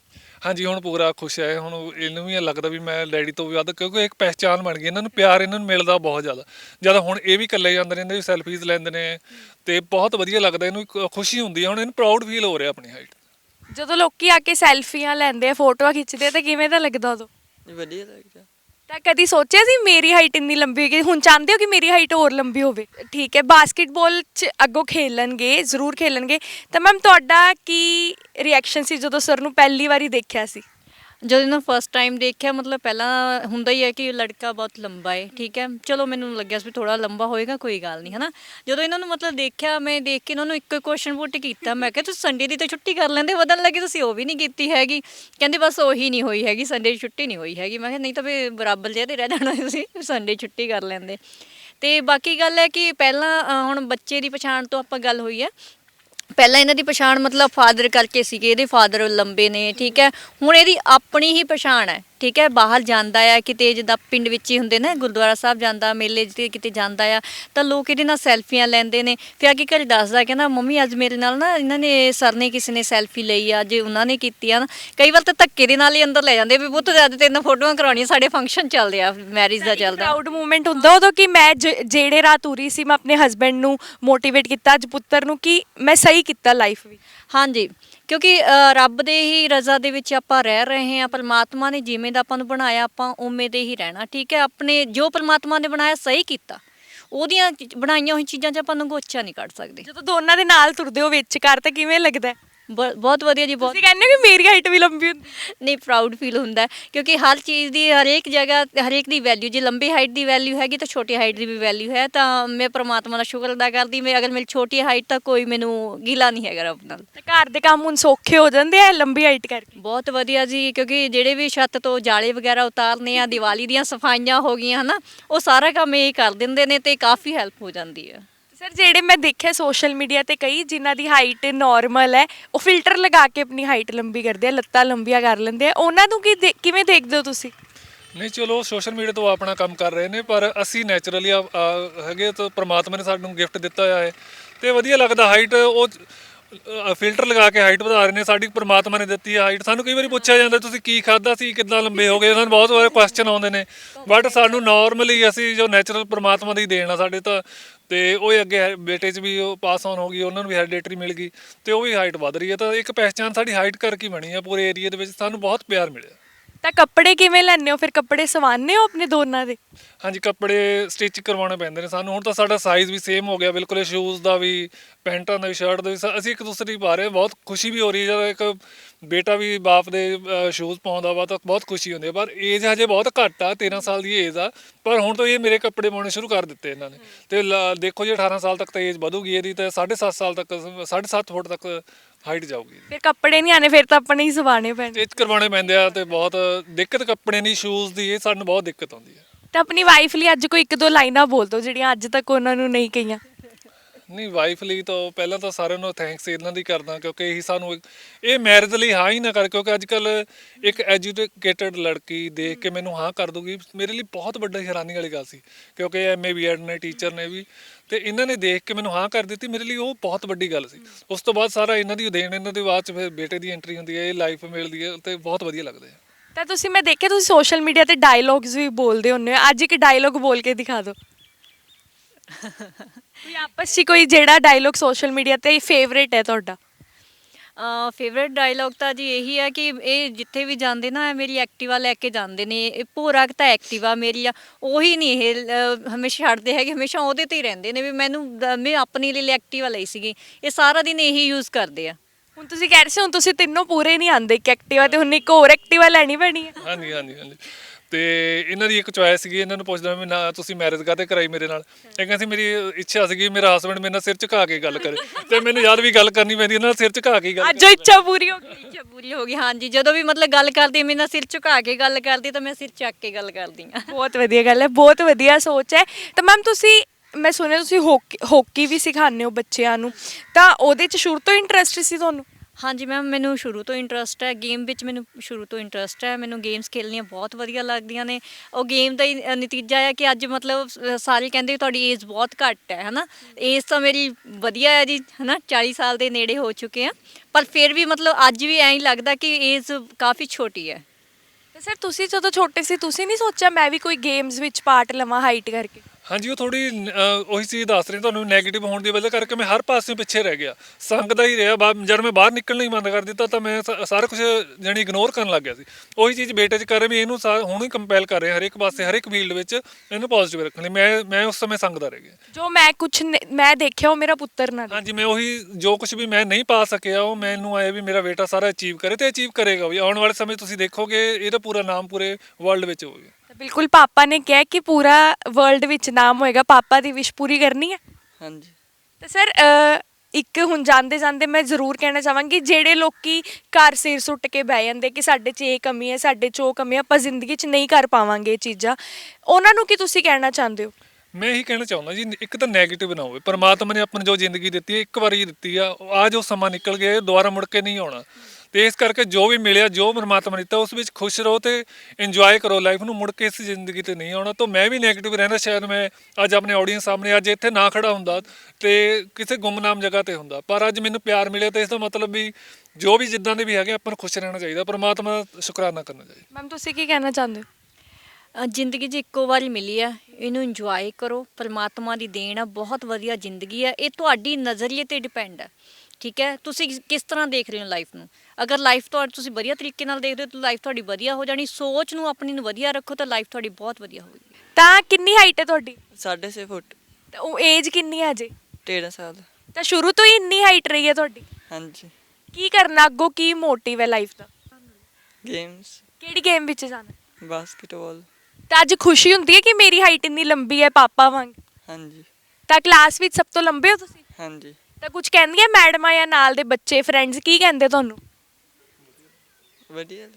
ਹਾਂਜੀ ਹੁਣ ਪੂਰਾ ਖੁਸ਼ ਹੈ ਹੁਣ ਇਹਨੂੰ ਵੀ ਲੱਗਦਾ ਵੀ ਮੈਂ ਡੈਡੀ ਤੋਂ ਵੀ ਵੱਧ ਕਿਉਂਕਿ ਇੱਕ ਪਹਿਚਾਨ ਬਣ ਗਈ ਇਹਨਾਂ ਨੂੰ ਪਿਆਰ ਇਹਨਾਂ ਨੂੰ ਮਿਲਦਾ ਬਹੁਤ ਜ਼ਿਆਦਾ। ਜਦ ਹੁਣ ਇਹ ਵੀ ਇਕੱਲੇ ਜਾਂਦੇ ਨੇ ਇਹਦੇ ਵੀ ਸੈਲਫੀਜ਼ ਲੈਂਦੇ ਨੇ ਤੇ ਬਹੁਤ ਵਧੀਆ ਲੱਗਦਾ ਇਹਨੂੰ ਇੱਕ ਖੁਸ਼ੀ ਹੁੰਦੀ ਹੈ ਹੁਣ ਇਹਨੂੰ ਪ੍ਰਾਊਡ ਫੀਲ ਹੋ ਰਿਹਾ ਆਪਣੀ ਹਾਈਟ ਜਦੋਂ ਲੋਕੀ ਆ ਕੇ ਸੈਲਫੀਆਂ ਲੈਂਦੇ ਆ ਫੋਟੋਆਂ ਖਿੱਚਦੇ ਆ ਤਾਂ ਕਿਵੇਂ ਦਾ ਲੱਗਦਾ ਉਦੋਂ? ਵਧੀਆ ਲੱਗਦਾ। ਤਾਂ ਕਦੀ ਸੋਚਿਆ ਸੀ ਮੇਰੀ ਹਾਈਟ ਇੰਨੀ ਲੰਬੀ ਹੋਏਗੀ? ਹੁਣ ਚਾਹੁੰਦੇ ਹੋ ਕਿ ਮੇਰੀ ਹਾਈਟ ਹੋਰ ਲੰਬੀ ਹੋਵੇ? ਠੀਕ ਹੈ ਬਾਸਕਟਬਾਲ 'ਚ ਅੱਗੋਂ ਖੇਲਣਗੇ ਜ਼ਰੂਰ ਖੇਲਣਗੇ। ਤਾਂ ਮੈਮ ਤੁਹਾਡਾ ਕੀ ਰਿਐਕਸ਼ਨ ਸੀ ਜਦੋਂ ਸਰ ਨੂੰ ਪਹਿਲੀ ਵਾਰੀ ਦੇਖਿਆ ਸੀ? ਜਦੋਂ ਇਹਨੂੰ ਫਸਟ ਟਾਈਮ ਦੇਖਿਆ, ਮਤਲਬ ਪਹਿਲਾਂ ਹੁੰਦਾ ਹੀ ਹੈ ਕਿ ਲੜਕਾ ਬਹੁਤ ਲੰਬਾ ਹੈ, ਠੀਕ ਹੈ? ਚਲੋ ਮੈਨੂੰ ਲੱਗਿਆ ਸੀ ਵੀ ਥੋੜਾ ਲੰਬਾ ਹੋਏਗਾ, ਕੋਈ ਗੱਲ ਨਹੀਂ, ਹਨਾ? ਜਦੋਂ ਇਹਨਾਂ ਨੂੰ ਮਤਲਬ ਦੇਖਿਆ, ਮੈਂ ਦੇਖ ਕੇ ਇਹਨਾਂ ਨੂੰ ਇੱਕ ਕੁਐਸਚਨ ਪੁੱਟ ਕੀਤਾ, ਮੈਂ ਕਿਹਾ, ਤੁਸੀਂ ਸੰਡੇ ਦੀ ਤਾਂ ਛੁੱਟੀ ਕਰ ਲੈਂਦੇ ਵਧਣ ਲੱਗੇ ਤੁਸੀਂ ਉਹ ਵੀ ਨਹੀਂ ਕੀਤੀ ਹੈਗੀ। ਕਹਿੰਦੇ, ਬਸ ਉਹੀ ਨਹੀਂ ਹੋਈ ਹੈਗੀ ਸੰਡੇ ਦੀ ਛੁੱਟੀ ਨਹੀਂ ਹੋਈ ਹੈਗੀ। ਮੈਂ ਕਿਹਾ, ਨਹੀਂ ਤਾਂ ਵੀ ਬਰਾਬਰ ਜਿਹੇ ਤੇ ਰਹਿ ਜਾਣਾ ਤੁਸੀਂ ਸੰਡੇ ਛੁੱਟੀ ਕਰ ਲੈਂਦੇ। ਤੇ ਬਾਕੀ ਗੱਲ ਹੈ ਕਿ ਪਹਿਲਾਂ ਹੁਣ ਬੱਚੇ ਦੀ ਪਛਾਣ ਤੋਂ ਆਪਾਂ ਗੱਲ ਹੋਈ ਹੈ ਪਹਿਲਾਂ ਇਹਨਾਂ ਦੀ ਪਛਾਣ ਮਤਲਬ ਫਾਦਰ ਕਰਕੇ ਸੀਗੇ, ਇਹਦੇ ਫਾਦਰ ਲੰਬੇ ਨੇ, ਠੀਕ ਹੈ। ਹੁਣ ਇਹਦੀ ਆਪਣੀ ਹੀ ਪਛਾਣ ਹੈ। ਠੀਕ ਹੈ ਬਾਹਰ ਜਾਂਦਾ ਆ ਕਿਤੇ ਜਿੱਦਾਂ ਪਿੰਡ ਵਿੱਚ ਹੀ ਹੁੰਦੇ ਨਾ ਗੁਰਦੁਆਰਾ ਸਾਹਿਬ ਜਾਂਦਾ ਮੇਲੇ 'ਚ ਕਿਤੇ ਜਾਂਦਾ ਆ ਤਾਂ ਲੋਕ ਇਹਦੇ ਨਾਲ ਸੈਲਫੀਆਂ ਲੈਂਦੇ ਨੇ। ਫਿਰ ਅੱਗੇ ਘਰੇ ਦੱਸਦਾ ਕਹਿੰਦਾ ਮੰਮੀ ਅੱਜ ਮੇਰੇ ਨਾਲ ਨਾ ਇਹਨਾਂ ਨੇ ਸਰ ਨੇ ਕਿਸੇ ਨੇ ਸੈਲਫੀ ਲਈ ਆ ਜੇ ਉਹਨਾਂ ਨੇ ਕੀਤੀ ਆ ਨਾ। ਕਈ ਵਾਰ ਤਾਂ ਧੱਕੇ ਦੇ ਨਾਲ ਹੀ ਅੰਦਰ ਲੈ ਜਾਂਦੇ ਵੀ ਪੁੱਤ ਜਦ ਤੇ ਇਹਨਾਂ ਫੋਟੋਆਂ ਕਰਾਉਣੀਆਂ ਸਾਡੇ ਫੰਕਸ਼ਨ ਚੱਲਦੇ ਆ ਮੈਰਿਜ ਦਾ ਚੱਲਦਾ। ਪ੍ਰਾਊਡ ਮੂਮੈਂਟ ਹੁੰਦਾ ਉਦੋਂ ਕਿ ਮੈਂ ਜਿਹੜੇ ਰਾਹ ਤੁਰੀ ਸੀ ਮੈਂ ਆਪਣੇ ਹਸਬੰਡ ਨੂੰ ਮੋਟੀਵੇਟ ਕੀਤਾ ਅੱਜ ਪੁੱਤਰ ਨੂੰ ਕਿ ਮੈਂ ਸਹੀ ਕੀਤਾ ਲਾਈਫ ਵੀ ਹਾਂਜੀ। ਕਿਉਂਕਿ ਅ, ਰੱਬ ਦੇ ਹੀ ਰਜ਼ਾ ਦੇ ਵਿੱਚ ਆਪਾਂ ਰਹਿ ਰਹੇ ਹਾਂ ਪਰਮਾਤਮਾ ਨੇ ਜਿਵੇਂ ਦਾ ਆਪਾਂ ਨੂੰ ਬਣਾਇਆ ਆਪਾਂ ਉਵੇਂ ਦੇ ਹੀ ਰਹਿਣਾ ਠੀਕ ਹੈ? ਆਪਣੇ ਜੋ ਪਰਮਾਤਮਾ ਨੇ ਬਣਾਇਆ ਸਹੀ ਕੀਤਾ। ਉਹਦੀਆਂ ਚ- ਬਣਾਈਆਂ ਹੋਈ ਚੀਜ਼ਾਂ 'ਚ ਆਪਾਂ ਨਗੋਚਾ ਨਹੀਂ ਕੱਢ ਸਕਦੇ। ਜਦੋਂ ਦੋਨਾਂ ਦੇ ਨਾਲ ਤੁਰਦੇ ਹੋ ਵਿਚਕਾਰ ਤਾਂ ਕਿਵੇਂ ਲੱਗਦਾ? ਹੈ? ਬ- ਬਹੁਤ ਵਧੀਆ ਜੀ ਬਹੁਤ ਤੁਸੀਂ ਕਹਿੰਦੇ ਹੋ ਕਿ ਮੇਰੀ ਹਾਈਟ ਵੀ ਲੰਬੀ ਹੁੰਦੀ। ਨਹੀਂ ਪ੍ਰਾਊਡ ਫੀਲ ਹੁੰਦਾ ਹੈ, ਕਿਉਂਕਿ ਹਰ ਚੀਜ਼ ਦੀ ਹਰੇਕ ਜਗ੍ਹਾ ਹਰੇਕ ਦੀ ਵੈਲਿਊ ਜੇ ਲੰਬੀ ਹਾਈਟ ਦੀ ਵੈਲਿਊ ਹੈਗੀ ਤਾਂ ਛੋਟੀ ਹਾਈਟ ਦੀ ਵੀ ਵੈਲਿਊ ਹੈ ਤਾਂ ਮੈਂ ਪ੍ਰਮਾਤਮਾ ਦਾ ਸ਼ੁਕਰ ਅਦਾ ਕਰਦੀ ਮੈਂ ਅਗਰ ਮੇਰੀ ਛੋਟੀ ਹਾਈਟ ਤਾਂ ਕੋਈ ਮੈਨੂੰ ਗਿਲਾ ਨਹੀਂ ਹੈਗਾ ਰੱਬ ਨਾਲ। ਤੇ ਘਰ ਦੇ ਕੰਮ ਹੁਣ ਸੌਖੇ ਹੋ ਜਾਂਦੇ ਆ ਲੰਬੀ ਹਾਈਟ ਕਰਕੇ? ਬਹੁਤ ਵਧੀਆ ਜੀ ਕਿਉਂਕਿ ਜਿਹੜੇ ਵੀ ਛੱਤ ਤੋਂ ਜਾਲੇ ਵਗੈਰਾ ਉਤਾਰਨੇ ਆ ਦੀਵਾਲੀ ਦੀਆਂ ਸਫਾਈਆਂ ਹੋ ਗਈਆਂ ਹਨਾ ਉਹ ਸਾਰਾ ਕੰਮ ਇਹ ਕਰ ਦਿੰਦੇ ਨੇ ਤੇ ਕਾਫੀ ਹੈਲਪ ਹੋ ਜਾਂਦੀ ਹੈ। ਸਰ ਜਿਹੜੇ ਮੈਂ ਦੇਖਿਆ ਸੋਸ਼ਲ ਮੀਡੀਆ ਤੇ ਕਈ, ਜਿਨ੍ਹਾਂ ਦੀ ਹਾਈਟ ਨਾਰਮਲ ਹੈ, ਉਹ ਫਿਲਟਰ ਲਗਾ ਕੇ ਆਪਣੀ ਹਾਈਟ ਲੰਬੀ ਕਰਦੇ ਆ, ਲੱਤਾਂ ਲੰਬੀਆਂ ਕਰ ਲੈਂਦੇ ਆ। ਉਹਨਾਂ ਨੂੰ ਕੀ ਦੇ- ਕਿਵੇਂ ਦੇਖਦੇ ਹੋ ਤੁਸੀਂ? ਨਹੀਂ, ਚਲੋ ਸੋਸ਼ਲ ਮੀਡੀਆ ਤੋਂ ਆਪਣਾ ਕੰਮ ਕਰ ਰਹੇ ਨੇ, ਪਰ ਅਸੀਂ ਨੈਚੁਰਲੀ ਹੈਗੇ ਤਾਂ ਪ੍ਰਮਾਤਮਾ ਨੇ ਸਾਨੂੰ ਗਿਫਟ ਦਿੱਤਾ ਹੋਇਆ ਹੈ। ਤੇ ਵਧੀਆ ਲੱਗਦਾ ਹਾਈਟ ਉਹ ਫਿਲਟਰ ਲਗਾ ਕੇ ਹਾਈਟ ਵਧਾ ਰਹੇ ਨੇ, ਸਾਡੀ ਪ੍ਰਮਾਤਮਾ ਨੇ ਦਿੱਤੀ ਹੈ ਹਾਈਟ ਸਾਨੂੰ ਕਈ ਵਾਰੀ ਪੁੱਛਿਆ ਜਾਂਦਾ, ਤੁਸੀਂ ਕੀ ਖਾਦਾ ਸੀ? ਕਿੱਦਾਂ ਲੰਬੇ ਹੋ ਗਏ? ਸਾਨੂੰ ਬਹੁਤ ਸਾਰੇ ਕੁਐਸਚਨ ਆਉਂਦੇ ਨੇ। ਬਟ ਸਾਨੂੰ ਨਾਰਮਲੀ ਅਸੀਂ ਜੋ ਨੈਚੁਰਲ ਪ੍ਰਮਾਤਮਾ ਦੀ ਦੇਣ ਆ, ਸਾਡੇ ਤਾਂ ਤੇ ਉਹ ਹੀ ਅੱਗੇ ਹੈ- ਬੇਟੇ 'ਚ ਵੀ ਉਹ ਪਾਸ ਆਨ ਹੋ ਗਈ, ਉਹਨਾਂ ਨੂੰ ਵੀ ਹੈਰੀਡੇਟਰੀ ਮਿਲ ਗਈ ਤੇ ਉਹ ਵੀ ਹਾਈਟ ਵੱਧ ਰਹੀ ਹੈ ਤਾਂ ਇੱਕ ਪਹਿਚਾਨ ਸਾਡੀ ਹਾਈਟ ਕਰਕੇ ਬਣੀ ਹੈ, ਪੂਰੇ ਏਰੀਆ ਦੇ ਵਿੱਚ ਸਾਨੂੰ ਬਹੁਤ ਪਿਆਰ ਮਿਲਿਆ। ਤਾਂ ਕੱਪੜੇ ਕਿਵੇਂ ਲੈਂਦੇ ਹੋ? ਫਿਰ ਕੱਪੜੇ ਸਵਾਉਂਦੇ ਹੋ ਆਪਣੇ ਦੋਨਾਂ ਦੇ? ਹਾਂਜੀ, ਕੱਪੜੇ ਸਟਿਚ ਕਰਵਾਉਣੇ ਪੈਂਦੇ ਨੇ ਸਾਨੂੰ। ਹੁਣ ਤਾਂ ਸਾਡਾ ਸਾਈਜ਼ ਵੀ ਸੇਮ ਹੋ ਗਿਆ, ਬਿਲਕੁਲ ਸ਼ੂਜ਼ ਦਾ ਵੀ, ਪੈਂਟਾਂ ਦਾ ਵੀ ਸ਼ਰਟ ਦਾ ਵੀ, ਸ- ਅਸੀਂ ਇੱਕ ਦੂਸਰੇ ਦੀ ਪਾ ਰਹੇ ਹਾਂ। ਬਹੁਤ ਖੁਸ਼ੀ ਵੀ ਹੋ ਰਹੀ ਹੈ। ਜਦੋਂ ਇੱਕ ਬੇਟਾ ਵੀ ਬਾਪ ਦੇ ਸ਼ੂਜ਼ ਪਾਉਂਦਾ ਵਾ ਤਾਂ ਬਹੁਤ ਖੁਸ਼ੀ ਹੁੰਦੀ ਹੈ। ਪਰ ਏਜ ਹਜੇ ਬਹੁਤ ਘੱਟ ਆ 13 ਸਾਲ ਦੀ ਏਜ ਆ। ਪਰ ਹੁਣ ਤੋਂ ਇਹ ਮੇਰੇ ਕੱਪੜੇ ਪਾਉਣੇ ਸ਼ੁਰੂ ਕਰ ਦਿੱਤੇ ਇਹਨਾਂ ਨੇ। ਤੇ ਲ- ਦੇਖੋ ਜੀ 18 ਸਾਲ ਤੱਕ ਤਾਂ ਏਜ ਵਧੂਗੀ ਇਹਦੀ, ਤਾਂ 7.5 ਸਾਲ ਤੱਕ 7.5 ਫੁੱਟ ਤੱਕ ਹਾਈਟ ਜਾਊਗੀ। ਫਿਰ ਕੱਪੜੇ ਨਹੀਂ ਆਣੇ ਫਿਰ ਤਾਂ ਆਪਣੇ ਹੀ ਸਵਾਣੇ ਪੈਣੇ। ਸਟਿਚ ਕਰਵਾਉਣੇ ਪੈਂਦੇ ਆ ਤੇ ਬਹੁਤ ਦਿੱਕਤ ਕੱਪੜੇ ਦੀ ਸ਼ੂਜ਼ ਦੀ ਇਹ ਸਾਨੂੰ ਬਹੁਤ ਦਿੱਕਤ ਆਉਂਦੀ ਹੈ ਤਾਂ ਆਪਣੀ ਵਾਈਫ ਲਈ ਅੱਜ ਕੋਈ ਇੱਕ ਦੋ ਲਾਈਨਾਂ ਬੋਲ ਦਿਓ ਜਿਹੜੀਆਂ ਅੱਜ ਤੱਕ ਉਹਨਾਂ ਨੂੰ ਨਹੀਂ ਕਹੀਆਂ। ਨਹੀਂ ਵਾਈਫ ਲਈ ਤਾਂ ਪਹਿਲਾਂ ਤਾਂ ਸਾਰਿਆਂ ਨੂੰ ਥੈਂਕਸ ਇਹਨਾਂ ਦੀ ਕਰਦਾ ਕਿਉਂਕਿ ਇਹੀ ਸਾਨੂੰ ਇੱਕ- ਇਹ ਮੈਰਿਜ ਲਈ ਹਾਂ ਹੀ ਨਾ ਕਰ ਕਿਉਂਕਿ ਅੱਜ ਕੱਲ ਇੱਕ ਐਜੂਕੇਟਡ ਲੜਕੀ ਦੇਖ ਕੇ ਮੈਨੂੰ ਹਾਂ ਕਰ ਦੂਗੀ ਮੇਰੇ ਲਈ ਬਹੁਤ ਵੱਡਾ ਹੈਰਾਨੀ ਵਾਲੀ ਗੱਲ ਸੀ ਕਿਉਂਕਿ ਐਮਏ ਬੀਐਡ ਨੇ ਟੀਚਰ ਨੇ ਵੀ ਤੇ ਇਹਨਾਂ ਨੇ ਦੇਖ ਕੇ ਮੈਨੂੰ ਹਾਂ ਕਰ ਦਿੱਤੀ। ਮੇਰੇ ਲਈ ਉਹ ਬਹੁਤ ਵੱਡੀ ਗੱਲ ਸੀ। ਉਸ ਤੋਂ ਬਾਅਦ ਸਾਰਾ ਇਹਨਾਂ ਦੀ ਦੇਣ ਇਹਨਾਂ ਦੇ ਬਾਅਦ ਚ ਫਿਰ ਬੇਟੇ ਦੀ ਐਂਟਰੀ ਹੁੰਦੀ ਹੈ ਇਹ ਲਾਈਫ ਮਿਲਦੀ ਹੈ ਤੇ ਬਹੁਤ ਵਧੀਆ ਲੱਗਦਾ ਹੈ ਤਾਂ ਤੁਸੀਂ ਮੈਂ ਦੇਖਿਆ ਤੁਸੀਂ ਸੋਸ਼ਲ ਮੀਡੀਆ ਤੇ ਡਾਇਲੌਗਸ ਵੀ ਬੋਲਦੇ ਹੁੰਦੇ ਹੋ। ਅੱਜ ਇੱਕ ਡਾਇਲੌਗ ਬੋਲ ਕੇ ਦਿਖਾ ਦਿਓ। ਕੋਈ ਆਪਸ 'ਚ ਕੋਈ ਜਿਹੜਾ ਡਾਇਲੌਗ ਸੋਸ਼ਲ ਮੀਡੀਆ ਤੇ ਫੇਵਰੇਟ ਹੈ ਤੁਹਾਡਾ? ਫੇਵਰਿਟ ਡਾਇਲੌਗ ਤਾਂ ਜੀ ਇਹੀ ਹੈ ਕਿ ਇਹ ਜਿੱਥੇ ਵੀ ਜਾਂਦੇ ਨਾ ਮੇਰੀ ਐਕਟਿਵਾ ਲੈ ਕੇ ਜਾਂਦੇ ਨੇ। ਇਹ ਭੋਰਾ ਕੁ ਤਾਂ ਐਕਟਿਵਾ ਮੇਰੀ ਆ। ਉਹੀ ਨਹੀਂ ਇਹ ਹਮੇਸ਼ਾ ਛੱਡਦੇ ਹੈਗੇ ਹਮੇਸ਼ਾ ਉਹਦੇ ਤੇ ਹੀ ਰਹਿੰਦੇ ਨੇ ਵੀ ਮੈਨੂੰ ਦ- ਮੈਂ ਆਪਣੀ ਲਈ ਐਕਟਿਵਾ ਲਈ ਸੀਗੀ। ਇਹ ਸਾਰਾ ਦਿਨ ਇਹੀ ਯੂਜ਼ ਕਰਦੇ ਆ। ਹੁਣ ਤੁਸੀਂ ਕਹਿ ਰਹੇ ਸੀ ਹੁਣ ਤੁਸੀਂ ਤਿੰਨੋਂ ਪੂਰੇ ਨਹੀਂ ਆਂਦੇ ਇੱਕ ਐਕਟਿਵਾ ਤੇ ਹੁਣ ਇੱਕ ਹੋਰ ਐਕਟਿਵਾ ਲੈਣੀ ਪੈਣੀ ਹੈ ਹਾਂਜੀ ਹਾਂਜੀ ਹਾਂਜੀ। ਤੇ ਇਹਨਾਂ ਦੀ ਇੱਕ ਚੁਆਇਸ ਸੀਗੀ ਇਹਨਾਂ ਨੂੰ ਪੁੱਛਦਾ ਮੈਂ ਨਾ ਤੁਸੀਂ ਮੈਰਿਜ ਕਾਤੇ ਕਰਾਈ ਮੇਰੇ ਨਾਲ? ਇਹ ਕਹਿੰਦੇ ਸੀ ਮੇਰੀ ਇੱਛਾ ਸੀਗੀ ਮੇਰਾ ਹਸਬੰਡ ਮੇਰੇ ਨਾਲ ਸਿਰ ਝੁਕਾ ਕੇ ਗੱਲ ਕਰੇ। ਤੇ ਮੈਨੂੰ ਯਾਦ ਵੀ ਗੱਲ ਕਰਨੀ ਪੈਂਦੀ ਇਹਨਾਂ ਨਾਲ ਸਿਰ ਝੁਕਾ ਕੇ ਗੱਲ ਅੱਜ ਇੱਛਾ ਪੂਰੀ ਹੋ ਗਈ ਇੱਛਾ ਪੂਰੀ ਹੋ ਗਈ ਹਾਂਜੀ। ਜਦੋਂ ਵੀ ਮਤਲਬ ਗੱਲ ਕਰਦੀ ਮੇਰੇ ਨਾਲ ਸਿਰ ਝੁਕਾ ਕੇ ਗੱਲ ਕਰਦੀ ਤਾਂ ਮੈਂ ਸਿਰ ਚੱਕ ਕੇ ਗੱਲ ਕਰਦੀ ਆ ਬਹੁਤ ਵਧੀਆ ਗੱਲ ਹੈ ਬਹੁਤ ਵਧੀਆ ਸੋਚ ਹੈ। ਤਾਂ ਮੈਮ ਤੁਸੀਂ ਮੈਂ ਸੁਣਿਆ ਤੁਸੀਂ ਹਾਕੀ ਹਾਕੀ ਵੀ ਸਿਖਾਉਂਦੇ ਹੋ ਬੱਚਿਆਂ ਨੂੰ। ਤਾਂ ਉਹਦੇ 'ਚ ਸ਼ੁਰੂ ਤੋਂ ਇੰਟਰਸਟ ਸੀ ਤੁਹਾਨੂੰ? ਹਾਂਜੀ ਮੈਮ ਮੈਨੂੰ ਸ਼ੁਰੂ ਤੋਂ ਇੰਟਰਸਟ ਹੈ ਗੇਮ ਵਿੱਚ ਮੈਨੂੰ ਸ਼ੁਰੂ ਤੋਂ ਇੰਟਰਸਟ ਹੈ, ਮੈਨੂੰ ਗੇਮਸ ਖੇਲਣੀਆਂ ਬਹੁਤ ਵਧੀਆ ਲੱਗਦੀਆਂ ਨੇ। ਉਹ ਗੇਮ ਦਾ ਹੀ ਨਤੀਜਾ ਹੈ ਕਿ ਅੱਜ ਮਤਲਬ ਸਾਰੇ ਕਹਿੰਦੇ ਤੁਹਾਡੀ ਏਜ ਬਹੁਤ ਘੱਟ ਹੈ, ਹਨਾ? ਏਜ ਤਾਂ ਮੇਰੀ ਵਧੀਆ ਹੈ ਜੀ, ਹਨਾ? 40 ਸਾਲ ਦੇ ਨੇੜੇ ਹੋ ਚੁੱਕੇ ਆ ਪਰ ਫਿਰ ਵੀ ਮਤਲਬ ਅੱਜ ਵੀ ਐਂ ਹੀ ਲੱਗਦਾ ਕਿ ਏਜ ਕਾਫੀ ਛੋਟੀ ਹੈ। ਤੇ ਸਰ ਤੁਸੀਂ ਜਦੋਂ ਛੋਟੇ ਸੀ, ਤੁਸੀਂ ਨਹੀਂ ਸੋਚਿਆ ਮੈਂ ਵੀ ਕੋਈ ਗੇਮਸ ਵਿੱਚ ਪਾਰਟ ਲਵਾਂ ਹਾਈਟ ਕਰਕੇ? ਹਾਂਜੀ ਉਹ ਥੋੜੀ ਉਹੀ ਚੀਜ਼ ਦੱਸ ਰਹੇ ਤੁਹਾਨੂੰ 네ਗੇਟਿਵ ਹੋਣ ਦੀ ਵਜ੍ਹਾ ਕਰਕੇ ਮੈਂ ਹਰ ਪਾਸੇ ਪਿੱਛੇ ਰਹਿ ਗਿਆ। ਸੰਗਦਾ ਹੀ ਰਿਹਾ ਬਾ- ਜਦ ਮੈਂ ਬਾਹਰ ਨਿਕਲਣਾ ਹੀ ਬੰਦ ਕਰ ਦਿੱਤਾ ਤਾਂ ਮੈਂ ਸਾਰਾ ਕੁਝ ਜਾਨੀ ਇਗਨੋਰ ਕਰਨ ਲੱਗ ਗਿਆ ਸੀ। ਉਹੀ ਚੀਜ਼ ਬੇਟੇ 'ਚ ਕਰ ਰਿਹਾ ਵੀ ਇਹਨੂੰ ਹੁਣ ਹੀ ਕੰਪੈਲ ਕਰ ਰਿਹਾ ਹਰੇਕ ਪਾਸੇ ਹਰੇਕ ਫੀਲਡ ਵਿੱਚ ਇਹਨੂੰ ਪੋਜ਼ਿਟਿਵ ਰੱਖਣ ਲਈ। ਮੈਂ ਮੈਂ ਉਸ ਸਮੇਂ ਸੰਗਦਾ ਰਹਿ ਗਿਆ। ਜੋ ਮੈਂ ਕੁਝ ਮੈਂ ਦੇਖਿਆ ਉਹ ਮੇਰਾ ਪੁੱਤਰ ਨਾਲ ਹਾਂਜੀ ਮੈਂ ਉਹੀ ਜੋ ਕੁਝ ਵੀ ਮੈਂ ਨਹੀਂ ਪਾ ਸਕਿਆ ਉਹ ਮੈਨੂੰ ਆਇਆ ਵੀ ਮੇਰਾ ਬੇਟਾ ਸਾਰਾ ਅਚੀਵ ਕਰੇ ਤੇ ਅਚੀਵ ਕਰੇਗਾ ਵੀ। ਆਉਣ ਵਾਲੇ ਸਮੇਂ ਤੁਸੀਂ ਦੇਖੋਗੇ ਇਹਦਾ ਪੂਰਾ ਨਾਮ ਪੂਰੇ ਵਰਲਡ ਵਿੱਚ ਹੋਵੇਗਾ ਬਿਲਕੁਲ ਪਾਪਾ ਨੇ ਕਿਹਾ ਕਿ ਪੂਰਾ ਵਰਲਡ ਵਿੱਚ ਨਾਮ ਹੋਏਗਾ ਪਾਪਾ ਦੀ ਵਿਸ਼ ਪੂਰੀ ਕਰਨੀ ਹੈ। ਹਾਂਜੀ। ਤਾਂ ਸਰ ਇੱਕ ਹੁਣ ਜਾਂਦੇ ਜਾਂਦੇ ਮੈਂ ਜ਼ਰੂਰ ਕਹਿਣਾ ਚਾਹਾਂਗੀ ਜਿਹੜੇ ਲੋਕੀ ਘਰ ਸਿਰ ਸੁੱਟ ਕੇ ਬਹਿ ਜਾਂਦੇ ਕਿ ਸਾਡੇ 'ਚ ਇਹ ਕਮੀ ਹੈ ਸਾਡੇ 'ਚ ਉਹ ਕਮੀ ਹੈ ਆਪਾਂ ਜ਼ਿੰਦਗੀ 'ਚ ਨਹੀਂ ਕਰ ਪਾਵਾਂਗੇ ਇਹ ਚੀਜ਼ਾਂ ਉਹਨਾਂ ਨੂੰ ਕੀ ਤੁਸੀਂ ਕਹਿਣਾ ਚਾਹੁੰਦੇ ਹੋ? ਮੈਂ ਇਹੀ ਕਹਿਣਾ ਚਾਹੁੰਦਾ ਜੀ ਇੱਕ ਤਾਂ 네ਗੇਟਿਵ ਨਾ ਹੋਵੇ। ਪਰਮਾਤਮਾ ਨੇ ਆਪਾਂ ਨੂੰ ਜੋ ਜ਼ਿੰਦਗੀ ਦਿੱਤੀ ਹੈ ਇੱਕ ਵਾਰੀ ਦਿੱਤੀ ਆ ਆ ਜੋ ਸਮਾਂ ਨਿਕਲ ਗਿਆ ਇਹ ਦੁਬਾਰਾ ਮੁੜ ਕੇ ਨਹੀਂ ਆਉਣਾ। ਤੇ ਇਸ ਕਰਕੇ ਜੋ ਵੀ ਮਿਲਿਆ ਜੋ ਪਰਮਾਤਮਾ ਨੇ ਦਿੱਤਾ ਉਸ ਵਿੱਚ ਖੁਸ਼ ਰਹੋ ਤੇ ਇੰਜੋਏ ਕਰੋ ਲਾਈਫ ਨੂੰ। ਮੁੜ ਕੇ ਇਸ ਜ਼ਿੰਦਗੀ ਤੇ ਨਹੀਂ ਆਉਣਾ। ਤਾਂ ਮੈਂ ਵੀ 네ਗੇਟਿਵ ਰਹਿਣਾ ਸ਼ਾਇਦ ਮੈਂ ਅੱਜ ਆਪਣੇ ਆਡੀਅנס ਸਾਹਮਣੇ ਅੱਜ ਇੱਥੇ ਨਾ ਖੜਾ ਹੁੰਦਾ ਤੇ ਕਿਸੇ ਗੁੰਮਨਾਮ ਜਗ੍ਹਾ ਤੇ ਹੁੰਦਾ। ਪਰ ਅੱਜ ਮੈਨੂੰ ਪਿਆਰ ਮਿਲਿਆ ਤੇ ਇਸ ਦਾ ਮਤਲਬ ਵੀ ਜੋ ਵੀ ਜਿੱਦਾਂ ਦੇ ਵੀ ਹੈਗੇ ਆਪਾਂ ਨੂੰ ਖੁਸ਼ ਰਹਿਣਾ ਚਾਹੀਦਾ। ਪਰਮਾਤਮਾ ਦਾ ਸ਼ੁਕਰਾਨਾ ਕਰਨਾ ਚਾਹੀਦਾ। ਮੈਮ ਤੁਸੀਂ ਕੀ ਕਹਿਣਾ ਚਾਹੁੰਦੇ ਹੋ? ਜ਼ਿੰਦਗੀ ਜੀ ਇੱਕੋ ਵਾਰੀ ਮਿਲੀ ਆ। ਇਹਨੂੰ ਇੰਜੋਏ ਕਰੋ। ਪਰਮਾਤਮਾ ਦੀ ਦੇਣ ਆ। ਬਹੁਤ ਵਧੀਆ ਜ਼ਿੰਦਗੀ ਆ। ਇਹ ਤੁਹਾਡੀ ਨਜ਼ਰੀਏ ਤੇ ਡਿਪੈਂਡ ਆ। ਠੀਕ ਹੈ? ਤੁਸੀਂ ਕਿਸ ਤਰ੍ਹਾਂ ਦੇਖ ਰਹੇ ਹੋ ਲਾਈਫ ਨੂੰ? ਅਗਰ ਲਾਈਫ ਤੁਹਾਡੀ ਤੁਸੀਂ ਵਧੀਆ ਤਰੀਕੇ ਨਾਲ ਦੇਖਦੇ ਹੋ ਤਾਂ ਲਾਈਫ ਤੁਹਾਡੀ ਵਧੀਆ ਹੋ ਜਾਣੀ। ਸੋਚ ਨੂੰ ਆਪਣੀ ਨੂੰ ਵਧੀਆ ਰੱਖੋ ਤਾਂ ਲਾਈਫ ਤੁਹਾਡੀ ਬਹੁਤ ਵਧੀਆ ਹੋਵੇਗੀ ਤਾਂ ਕਿੰਨੀ ਹਾਈਟ ਹੈ ਤੁਹਾਡੀ? ਸਾਢੇ ਛੇ ਫੁੱਟ। ਤਾਂ ਉਹ ਏਜ ਕਿੰਨੀ ਹੈ ਅਜੇ 13 ਸਾਲ। ਤਾਂ ਸ਼ੁਰੂ ਤੋਂ ਹੀ ਇੰਨੀ ਹਾਈਟ ਰਹੀ ਹੈ ਤੁਹਾਡੀ। ਹਾਂਜੀ। ਕੀ ਕਰਨਾ ਅੱਗੋਂ? ਕੀ ਮੋਟਿਵ ਹੈ ਲਾਈਫ ਦਾ? ਗੇਮਸ ਕਿਹੜੀ ਗੇਮ ਵਿੱਚ ਜਾਣਾ? ਬਾਸਕਟਬਾਲ ਤਾਂ ਅੱਜ ਖੁਸ਼ੀ ਹੁੰਦੀ ਹੈ ਕਿ ਮੇਰੀ ਹਾਈਟ ਇੰਨੀ ਲੰਬੀ ਹੈ ਪਾਪਾ ਵਾਂਗ? ਹਾਂਜੀ। ਤਾਂ ਕਲਾਸ ਵਿੱਚ ਸਭ ਤੋਂ ਲੰਬੇ ਹੋ ਤੁਸੀਂ? ਹਾਂਜੀ। ਤਾਂ ਕੁਝ ਕਹਿੰਦੀਆਂ ਮੈਡਮਾਂ ਜਾਂ ਨਾਲ ਦੇ ਬੱਚੇ ਫਰੈਂਡਸ ਕੀ ਕਹਿੰਦੇ ਤੁਹਾਨੂੰ? ਵਧੀਆ।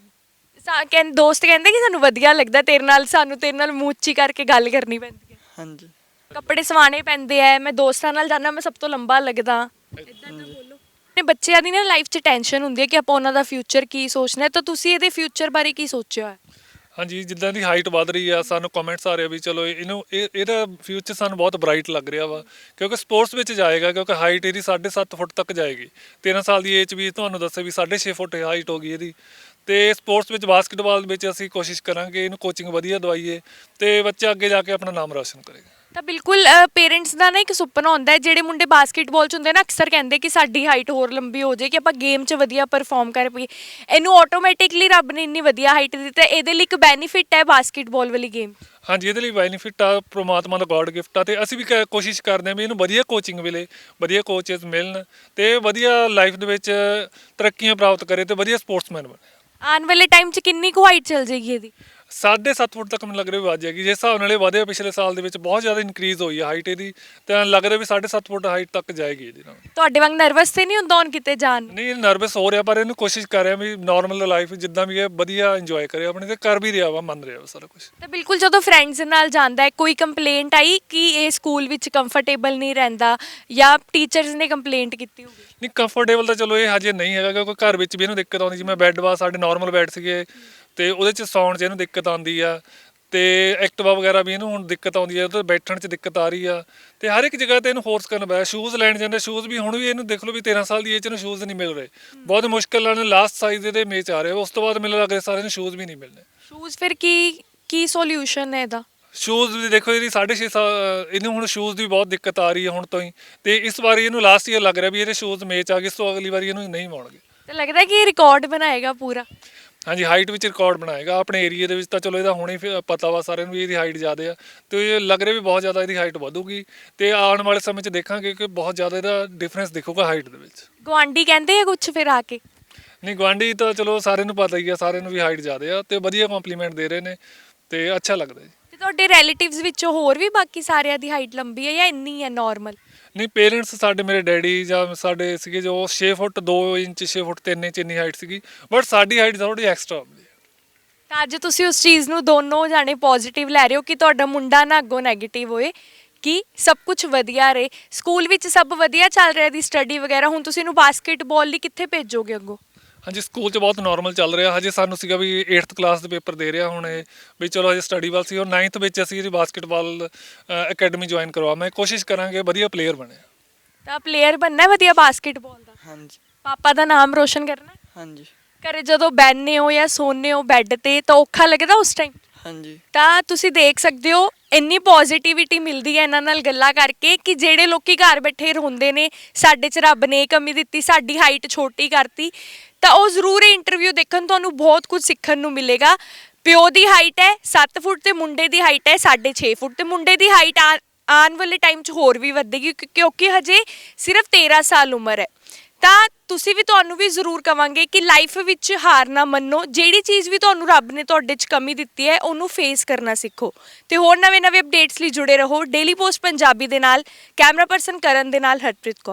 ਸਾ ਕਹਿੰਦੇ ਦੋਸਤ ਕਹਿੰਦੇ ਕਿ ਸਾਨੂੰ ਵਧੀਆ ਲੱਗਦਾ ਤੇਰੇ ਨਾਲ ਸਾਨੂੰ ਤੇਰੇ ਨਾਲ ਮੂੰਹ ਉੱਚੀ ਕਰਕੇ ਗੱਲ ਕਰਨੀ ਪੈਂਦੀ ਹੈ। ਹਾਂਜੀ। ਕੱਪੜੇ ਸਵਾਣੇ ਪੈਂਦੇ ਐ ਮੈਂ ਦੋਸਤਾਂ ਨਾਲ ਜਾਣਾ ਮੈਂ ਸਭ ਤੋਂ ਲੰਬਾ ਲੱਗਦਾ। ਇਦਾਂ ਤਾਂ ਬੋਲੋ। ਤੇ ਬੱਚਿਆਂ ਦੀ ਨਾ ਲਾਈਫ 'ਚ ਟੈਨਸ਼ਨ ਹੁੰਦੀ ਹੈ ਕਿ ਆਪਾਂ ਉਹਨਾਂ ਦਾ ਫਿਊਚਰ ਕੀ ਸੋਚਣਾ ਹੈ ਤਾਂ ਤੁਸੀਂ ਇਹਦੇ ਫਿਊਚਰ ਬਾਰੇ ਕੀ ਸੋਚਿਆ ਹੈ ਹਾਂਜੀ, ਜਿੱਦਾਂ ਦੀ ਹਾਈਟ ਵੱਧ ਰਹੀ ਆ, ਸਾਨੂੰ ਕਮੈਂਟਸ ਆ ਰਹੇ ਵੀ ਚਲੋ ਇਹਨੂੰ ਇਹ ਇਹਦਾ ਫਿਊਚਰ ਸਾਨੂੰ ਬਹੁਤ ਬ੍ਰਾਈਟ ਲੱਗ ਰਿਹਾ ਵਾ। ਕਿਉਂਕਿ ਸਪੋਰਟਸ ਵਿੱਚ ਜਾਏਗਾ, ਕਿਉਂਕਿ ਹਾਈਟ ਇਹਦੀ 7.5 ਫੁੱਟ ਤੱਕ ਜਾਏਗੀ। 13 ਸਾਲ ਦੀ ਏਜ ਵੀ ਤੁਹਾਨੂੰ ਦੱਸਿਆ ਵੀ 6.5 ਫੁੱਟ ਹਾਈਟ ਹੋ ਗਈ ਇਹਦੀ। ਤੇ ਸਪੋਰਟਸ ਵਿੱਚ ਬਾਸਕਟਬਾਲ ਵਿੱਚ ਅਸੀਂ ਕੋਸ਼ਿਸ਼ ਕਰਾਂਗੇ, ਇਹਨੂੰ ਕੋਚਿੰਗ ਵਧੀਆ ਦਵਾਈਏ ਤੇ ਬੱਚਾ ਅੱਗੇ ਜਾ ਕੇ ਆਪਣਾ ਨਾਮ ਰੌਸ਼ਨ ਕਰੇਗਾ ਤਾਂ ਬਿਲਕੁਲ ਪੇਰੈਂਟਸ ਦਾ ਨਾ ਇੱਕ ਸੁਪਨਾ ਹੁੰਦਾ ਹੈ ਜਿਹੜੇ ਮੁੰਡੇ ਬਾਸਕਟਬਾਲ 'ਚ ਹੁੰਦੇ ਨਾ ਅਕਸਰ ਕਹਿੰਦੇ ਕਿ ਸਾਡੀ ਹਾਈਟ ਹੋਰ ਲੰਬੀ ਹੋ ਜਾਏ ਕਿ ਆਪਾਂ ਗੇਮ 'ਚ ਵਧੀਆ ਪਰਫਾਰਮ ਕਰ ਪਈਏ। ਇਹਨੂੰ ਆਟੋਮੈਟਿਕਲੀ ਰੱਬ ਨੇ ਇੰਨੀ ਵਧੀਆ ਹਾਈਟ ਦਿੱਤੀ ਹੈ ਇਹਦੇ ਲਈ ਇੱਕ ਬੈਨੀਫਿਟ ਹੈ ਬਾਸਕਟਬਾਲ ਵਾਲੀ ਗੇਮ ਹਾਂਜੀ ਇਹਦੇ ਲਈ ਬੈਨੀਫਿਟ ਆ ਪ੍ਰਮਾਤਮਾ ਦਾ ਗੋਡ ਗਿਫਟ ਆ ਤੇ ਅਸੀਂ ਵੀ ਕ- ਕੋਸ਼ਿਸ਼ ਕਰਦੇ ਹਾਂ ਵੀ ਇਹਨੂੰ ਵਧੀਆ ਕੋਚਿੰਗ ਮਿਲੇ ਵਧੀਆ ਕੋਚਸ ਮਿਲਣ ਤੇ ਵਧੀਆ ਲਾਈਫ ਦੇ ਵਿੱਚ ਤਰੱਕੀਆਂ ਪ੍ਰਾਪਤ ਕਰੇ ਤੇ ਵਧੀਆ ਸਪੋਰਟਸਮੈਨ ਬਣੇ। ਆਉਣ ਵਾਲੇ ਟਾਈਮ 'ਚ ਕਿੰਨੀ ਕੁ ਹਾਈਟ ਚੱਲ ਜਾਏਗੀ ਇਹਦੀ? 7.5 ਫੁੱਟ ਤੱਕ ਮੈਨੂੰ ਲੱਗ ਰਿਹਾ ਵੀ ਵੱਧ ਜਾਏਗੀ। ਜਿਸ ਹਿਸਾਬ ਨਾਲ ਇਹ ਵਧਿਆ ਪਿਛਲੇ ਸਾਲ ਦੇ ਵਿੱਚ ਬਹੁਤ ਜ਼ਿਆਦਾ ਇਨਕਰੀਜ਼ ਹੋਈ ਹੈ ਹਾਈਟ ਇਹਦੀ ਤਾਂ ਲੱਗ ਰਿਹਾ ਵੀ 7.5 ਫੁੱਟ ਹਾਈਟ ਤੱਕ ਜਾਏਗੀ ਇਹਦੀ ਨਾਲ। ਤੁਹਾਡੇ ਵਾਂਗ ਨਰਵਸ ਤੇ ਨਹੀਂ ਹੁੰਦਾ ਹੁਣ ਕਿਤੇ ਜਾਣ? ਨੂੰ? ਨਹੀਂ ਨਰਵਸ ਹੋ ਰਿਹਾ ਪਰ ਇਹਨੂੰ ਕੋਸ਼ਿਸ਼ ਕਰ ਰਿਹਾ ਵੀ ਨਾਰਮਲ ਲਾਈਫ ਜਿੱਦਾਂ ਵੀ ਹੈ ਵਧੀਆ ਇੰਜੋਏ ਕਰੇ ਆਪਣੇ ਤੇ ਕਰ ਵੀ ਰਿਹਾ ਵਾ ਮੰਨ ਰਿਹਾ ਵਾ ਸਾਰਾ ਕੁਝ ਤਾਂ ਬਿਲਕੁਲ ਜਦੋਂ ਫਰੈਂਡਸ ਨਾਲ ਜਾਂਦਾ ਹੈ ਕੋਈ ਕੰਪਲੇਂਟ ਆਈ ਕਿ ਇਹ ਸਕੂਲ ਵਿੱਚ ਕੰਫਰਟੇਬਲ ਨਹੀਂ ਰਹਿੰਦਾ ਜਾਂ ਟੀਚਰਸ ਨੇ ਕੰਪਲੇਂਟ ਕੀਤੀ ਹੋਵੇ ਨਹੀਂ ਕੰਫਰਟੇਬਲ ਤਾਂ ਚਲੋ ਇਹ ਹਜੇ ਨਹੀਂ ਹੈਗਾ ਕਿਉਂਕਿ ਘਰ ਵਿੱਚ ਵੀ ਇਹਨੂੰ ਦਿੱਕਤ ਆਉਂਦੀ ਜਿਵੇਂ ਬੈੱਡ ਵਾ ਸਾਡੇ ਨਾਰਮਲ ਬੈੱਡ ਸੀਗੇ ਤੇ ਉਹਦੇ ਚ ਸੌਣ 'ਚ ਇਹਨੂੰ ਦਿੱਕਤ ਆਉਂਦੀ ਆ ਤੇ ਐਕਟਿਵਾ ਵਗੈਰਾ ਵੀ ਇਹਨੂੰ ਹੁਣ ਦਿੱਕਤ ਆਉਂਦੀ ਆ ਉਹਦੇ ਬੈਠਣ 'ਚ ਦਿੱਕਤ ਆ ਰਹੀ ਆ ਤੇ ਹਰ ਇੱਕ ਜਗ੍ਹਾ ਤੇ ਇਹਨੂੰ ਫੋਰਸ ਕਰਨਾ ਪਿਆ। ਸ਼ੂਜ਼ ਲੈਣ ਜਾਂਦੇ ਸ਼ੂਜ਼ ਵੀ ਹੁਣ ਵੀ ਇਹਨੂੰ ਦੇਖ ਲਓ ਵੀ 13 ਸਾਲ ਦੀ ਏਜ ਇਹਨੂੰ ਸ਼ੂਜ਼ ਨਹੀਂ ਮਿਲ ਰਹੇ। ਬਹੁਤ ਮੁਸ਼ਕਿਲ ਨਾਲ ਲਾਸਟ ਸਾਈਜ਼ ਦੇ ਮੇਚ ਆ ਰਹੇ ਉਸ ਤੋਂ ਬਾਅਦ ਮੈਨੂੰ ਲੱਗ ਰਿਹਾ ਸਾਰਿਆਂ ਨੂੰ ਸ਼ੂਜ਼ ਵੀ ਨਹੀਂ ਮਿਲਣੇ। ਸ਼ੂਜ਼ ਫਿਰ ਕੀ ਕੀ ਸੋਲੂਸ਼ਨ ਹੈ ਇਹਦਾ? ਸ਼ੂਜ਼ ਵੀ ਦੇਖੋ ਇਹਦੀ 6.5 ਸਾਲ ਇਹਨੂੰ ਹੁਣ ਸ਼ੂਜ਼ ਦੀ ਬਹੁਤ ਦਿੱਕਤ ਆ ਰਹੀ ਹੈ ਹੁਣ ਤੋਂ ਹੀ ਤੇ ਇਸ ਵਾਰੀ ਇਹਨੂੰ ਲਾਸਟ ਈਅਰ ਲੱਗ ਰਿਹਾ ਵੀ ਇਹਦੇ ਸ਼ੂਜ਼ ਮੇਚ ਆ ਗਏ ਤੋਂ ਅਗਲੀ ਵਾਰੀ ਇਹਨੂੰ ਨਹੀਂ ਪਾਉਣਗੇ। ਤੇ ਲੱਗਦਾ ਕਿ ਇਹ ਰਿਕਾਰਡ ਬਣਾਏਗਾ ਪੂਰਾ? ਹਾਂਜੀ ਹਾਈਟ ਵਿੱਚ ਰਿਕਾਰਡ ਬਣਾਏਗਾ। ਆਪਣੇ ਏਰੀਆ ਦੇ ਵਿੱਚ ਤਾਂ ਚਲੋ ਇਹਦਾ ਹੁਣੇ ਪਤਾ ਵਾ ਸਾਰਿਆਂ ਨੂੰ ਵੀ ਇਹਦੀ ਹਾਈਟ ਜ਼ਿਆਦਾ ਆ। ਤੇ ਇਹ ਲੱਗ ਰਿਹਾ ਵੀ ਬਹੁਤ ਜ਼ਿਆਦਾ ਇਹਦੀ ਹਾਈਟ ਵਧੂਗੀ। ਤੇ ਆਉਣ ਵਾਲੇ ਸਮੇਂ 'ਚ ਦੇਖਾਂਗੇ ਕਿ ਬਹੁਤ ਜ਼ਿਆਦਾ ਇਹਦਾ ਡਿਫਰੈਂਸ ਦਿਖੂਗਾ ਹਾਈਟ ਦੇ ਵਿੱਚ। ਗਵਾਂਡੀ ਕਹਿੰਦੇ ਆ ਕੁਝ ਫਿਰ ਆ ਕੇ? ਨਹੀਂ ਗਵਾਂਢੀ ਤਾਂ ਚਲੋ ਸਾਰਿਆਂ ਨੂੰ ਪਤਾ ਹੀ ਆ ਸਾਰਿਆਂ ਨੂੰ ਵੀ ਹਾਈਟ ਜ਼ਿਆਦਾ ਆ ਤੇ ਵਧੀਆ ਕੰਪਲੀਮੈਂਟ ਦੇ ਰਹੇ ਨੇ ਤੇ ਅੱਛਾ ਲੱਗਦਾ ਜੀ। ਤੇ ਤੁਹਾਡੇ ਰਿਲੇਟਿਵਸ ਵਿੱਚੋਂ ਹੋਰ ਵੀ ਬਾਕੀ ਸਾਰਿਆਂ ਦੀ ਹਾਈਟ ਲੰਬੀ ਹੈ ਜਾਂ ਇੰਨੀ ਹੈ ਨਾਰਮਲ ਨਹੀਂ ਪੇਰੈਂਟਸ ਸਾਡੇ ਮੇਰੇ ਡੈਡੀ ਜਾਂ ਸਾਡੇ ਸੀਗੇ ਜੋ 6 ਫੁੱਟ 2 ਇੰਚ 6 ਫੁੱਟ 3 ਇੰਚ ਇੰਨੀ ਹਾਈਟ ਸੀਗੀ ਬਟ ਸਾਡੀ ਹਾਈਟ ਥੋੜੀ ਐਕਸਟਰਾ ਹੁੰਦੀ ਹੈ। ਤਾਂ ਅੱਜ ਤੁਸੀਂ ਉਸ ਚੀਜ਼ ਨੂੰ ਦੋਨੋਂ ਜਾਣੇ ਪੋਜ਼ਿਟਿਵ ਲੈ ਰਹੇ ਹੋ ਕਿ ਤੁਹਾਡਾ ਮੁੰਡਾ ਨਾ ਅੱਗੋਂ 네ਗੇਟਿਵ ਹੋਏ, ਕਿ ਸਭ ਕੁਝ ਵਧੀਆ ਰਹੇ। ਸਕੂਲ ਵਿੱਚ ਸਭ ਵਧੀਆ ਚੱਲ ਰਿਹਾ ਦੀ ਸਟੱਡੀ ਵਗੈਰਾ, ਹੁਣ ਤੁਸੀਂ ਇਹਨੂੰ ਬਾਸਕਟਬਾਲ ਲਈ ਕਿੱਥੇ ਭੇਜੋਗੇ ਅੱਗੋਂ? ਹਾਂਜੀ ਸਕੂਲ 'ਚ ਬਹੁਤ ਨਾਰਮਲ ਚੱਲ ਰਿਹਾ। ਹਜੇ ਸਾਨੂੰ ਸੀਗਾ ਵੀ 8th ਕਲਾਸ ਦੇ ਪੇਪਰ ਦੇ ਰਿਹਾ ਹੁਣ ਇਹ ਵੀ ਚਲੋ ਹਜੇ ਸਟੱਡੀ ਵੱਲ ਸੀ। ਔਰ 9th ਵਿੱਚ ਅਸੀਂ ਇਹਦੀ ਬਾਸਕਟਬਾਲ ਅਕੈਡਮੀ ਜੁਆਇਨ ਕਰਵਾਵਾਂ ਕੋਸ਼ਿਸ਼ ਕਰਾਂਗੇ ਵਧੀਆ ਪਲੇਅਰ ਬਣੇ। ਤਾਂ ਪਲੇਅਰ ਬਣਨਾ ਹੈ ਵਧੀਆ ਬਾਸਕਟਬਾਲ ਦਾ? ਹਾਂਜੀ। ਪਾਪਾ ਦਾ ਨਾਮ ਰੋਸ਼ਨ ਕਰਨਾ? ਹੈ। ਹਾਂਜੀ। ਘਰੇ ਜਦੋਂ ਬੈਠਨੇ ਹੋ ਜਾਂ ਸੋਨੇ ਹੋ ਬੈੱਡ ਤੇ ਤਾਂ ਔਖਾ ਲੱਗਦਾ ਉਸ ਟਾਈਮ ਹਾਂਜੀ। ਤਾਂ ਤੁਸੀਂ ਦੇਖ ਸਕਦੇ ਹੋ ਇੰਨੀ ਪੋਜ਼ਿਟਿਵਿਟੀ ਮਿਲਦੀ ਹੈ ਇਹਨਾਂ ਨਾਲ ਗੱਲਾਂ ਕਰਕੇ ਕਿ ਜਿਹੜੇ ਲੋਕੀ ਘਰ ਬੈਠੇ ਰੋਂਦੇ ਨੇ ਸਾਡੇ 'ਚ ਰੱਬ ਨੇ ਕਮੀ ਦਿੱਤੀ ਸਾਡੀ ਹਾਈਟ ਛੋਟੀ ਕਰਤੀ। ਤਾਂ ਉਹ ਜ਼ਰੂਰ ਇਹ ਇੰਟਰਵਿਊ ਦੇਖਣ ਤੁਹਾਨੂੰ ਬਹੁਤ ਕੁਝ ਸਿੱਖਣ ਨੂੰ ਮਿਲੇਗਾ। ਪਿਓ ਦੀ ਹਾਈਟ ਹੈ 7 ਫੁੱਟ ਤੇ ਮੁੰਡੇ ਦੀ ਹਾਈਟ ਹੈ 6.5 ਫੁੱਟ ਤੇ ਮੁੰਡੇ ਦੀ ਹਾਈਟ ਆਉਣ ਵਾਲੇ ਟਾਈਮ 'ਚ ਹੋਰ ਵੀ ਵਧੇਗੀ, ਕਿਉਂ- ਕਿਉਂਕਿ ਹਜੇ ਸਿਰਫ 13 ਸਾਲ ਉਮਰ ਹੈ। ਤਾਂ ਤੁਸੀਂ ਵੀ ਤੁਹਾਨੂੰ ਵੀ ਜ਼ਰੂਰ ਕਵਾਂਗੇ ਕਿ ਲਾਈਫ ਵਿੱਚ ਹਾਰ ਨਾ ਮੰਨੋ, ਜਿਹੜੀ ਚੀਜ਼ ਵੀ ਤੁਹਾਨੂੰ ਰੱਬ ਨੇ ਤੁਹਾਡੇ 'ਚ ਕਮੀ ਦਿੱਤੀ ਹੈ, ਉਹਨੂੰ ਫੇਸ ਕਰਨਾ ਸਿੱਖੋ। ਤੇ ਹੋਰ ਨਵੇਂ-ਨਵੇਂ ਅਪਡੇਟਸ ਲਈ ਜੁੜੇ ਰਹੋ ਡੇਲੀ ਪੋਸਟ ਪੰਜਾਬੀ ਦੇ ਨਾਲ, ਕੈਮਰਾ ਪਰਸਨ ਕਰਨ ਦੇ ਨਾਲ ਹਰਪ੍ਰੀਤ ਕੌਰ।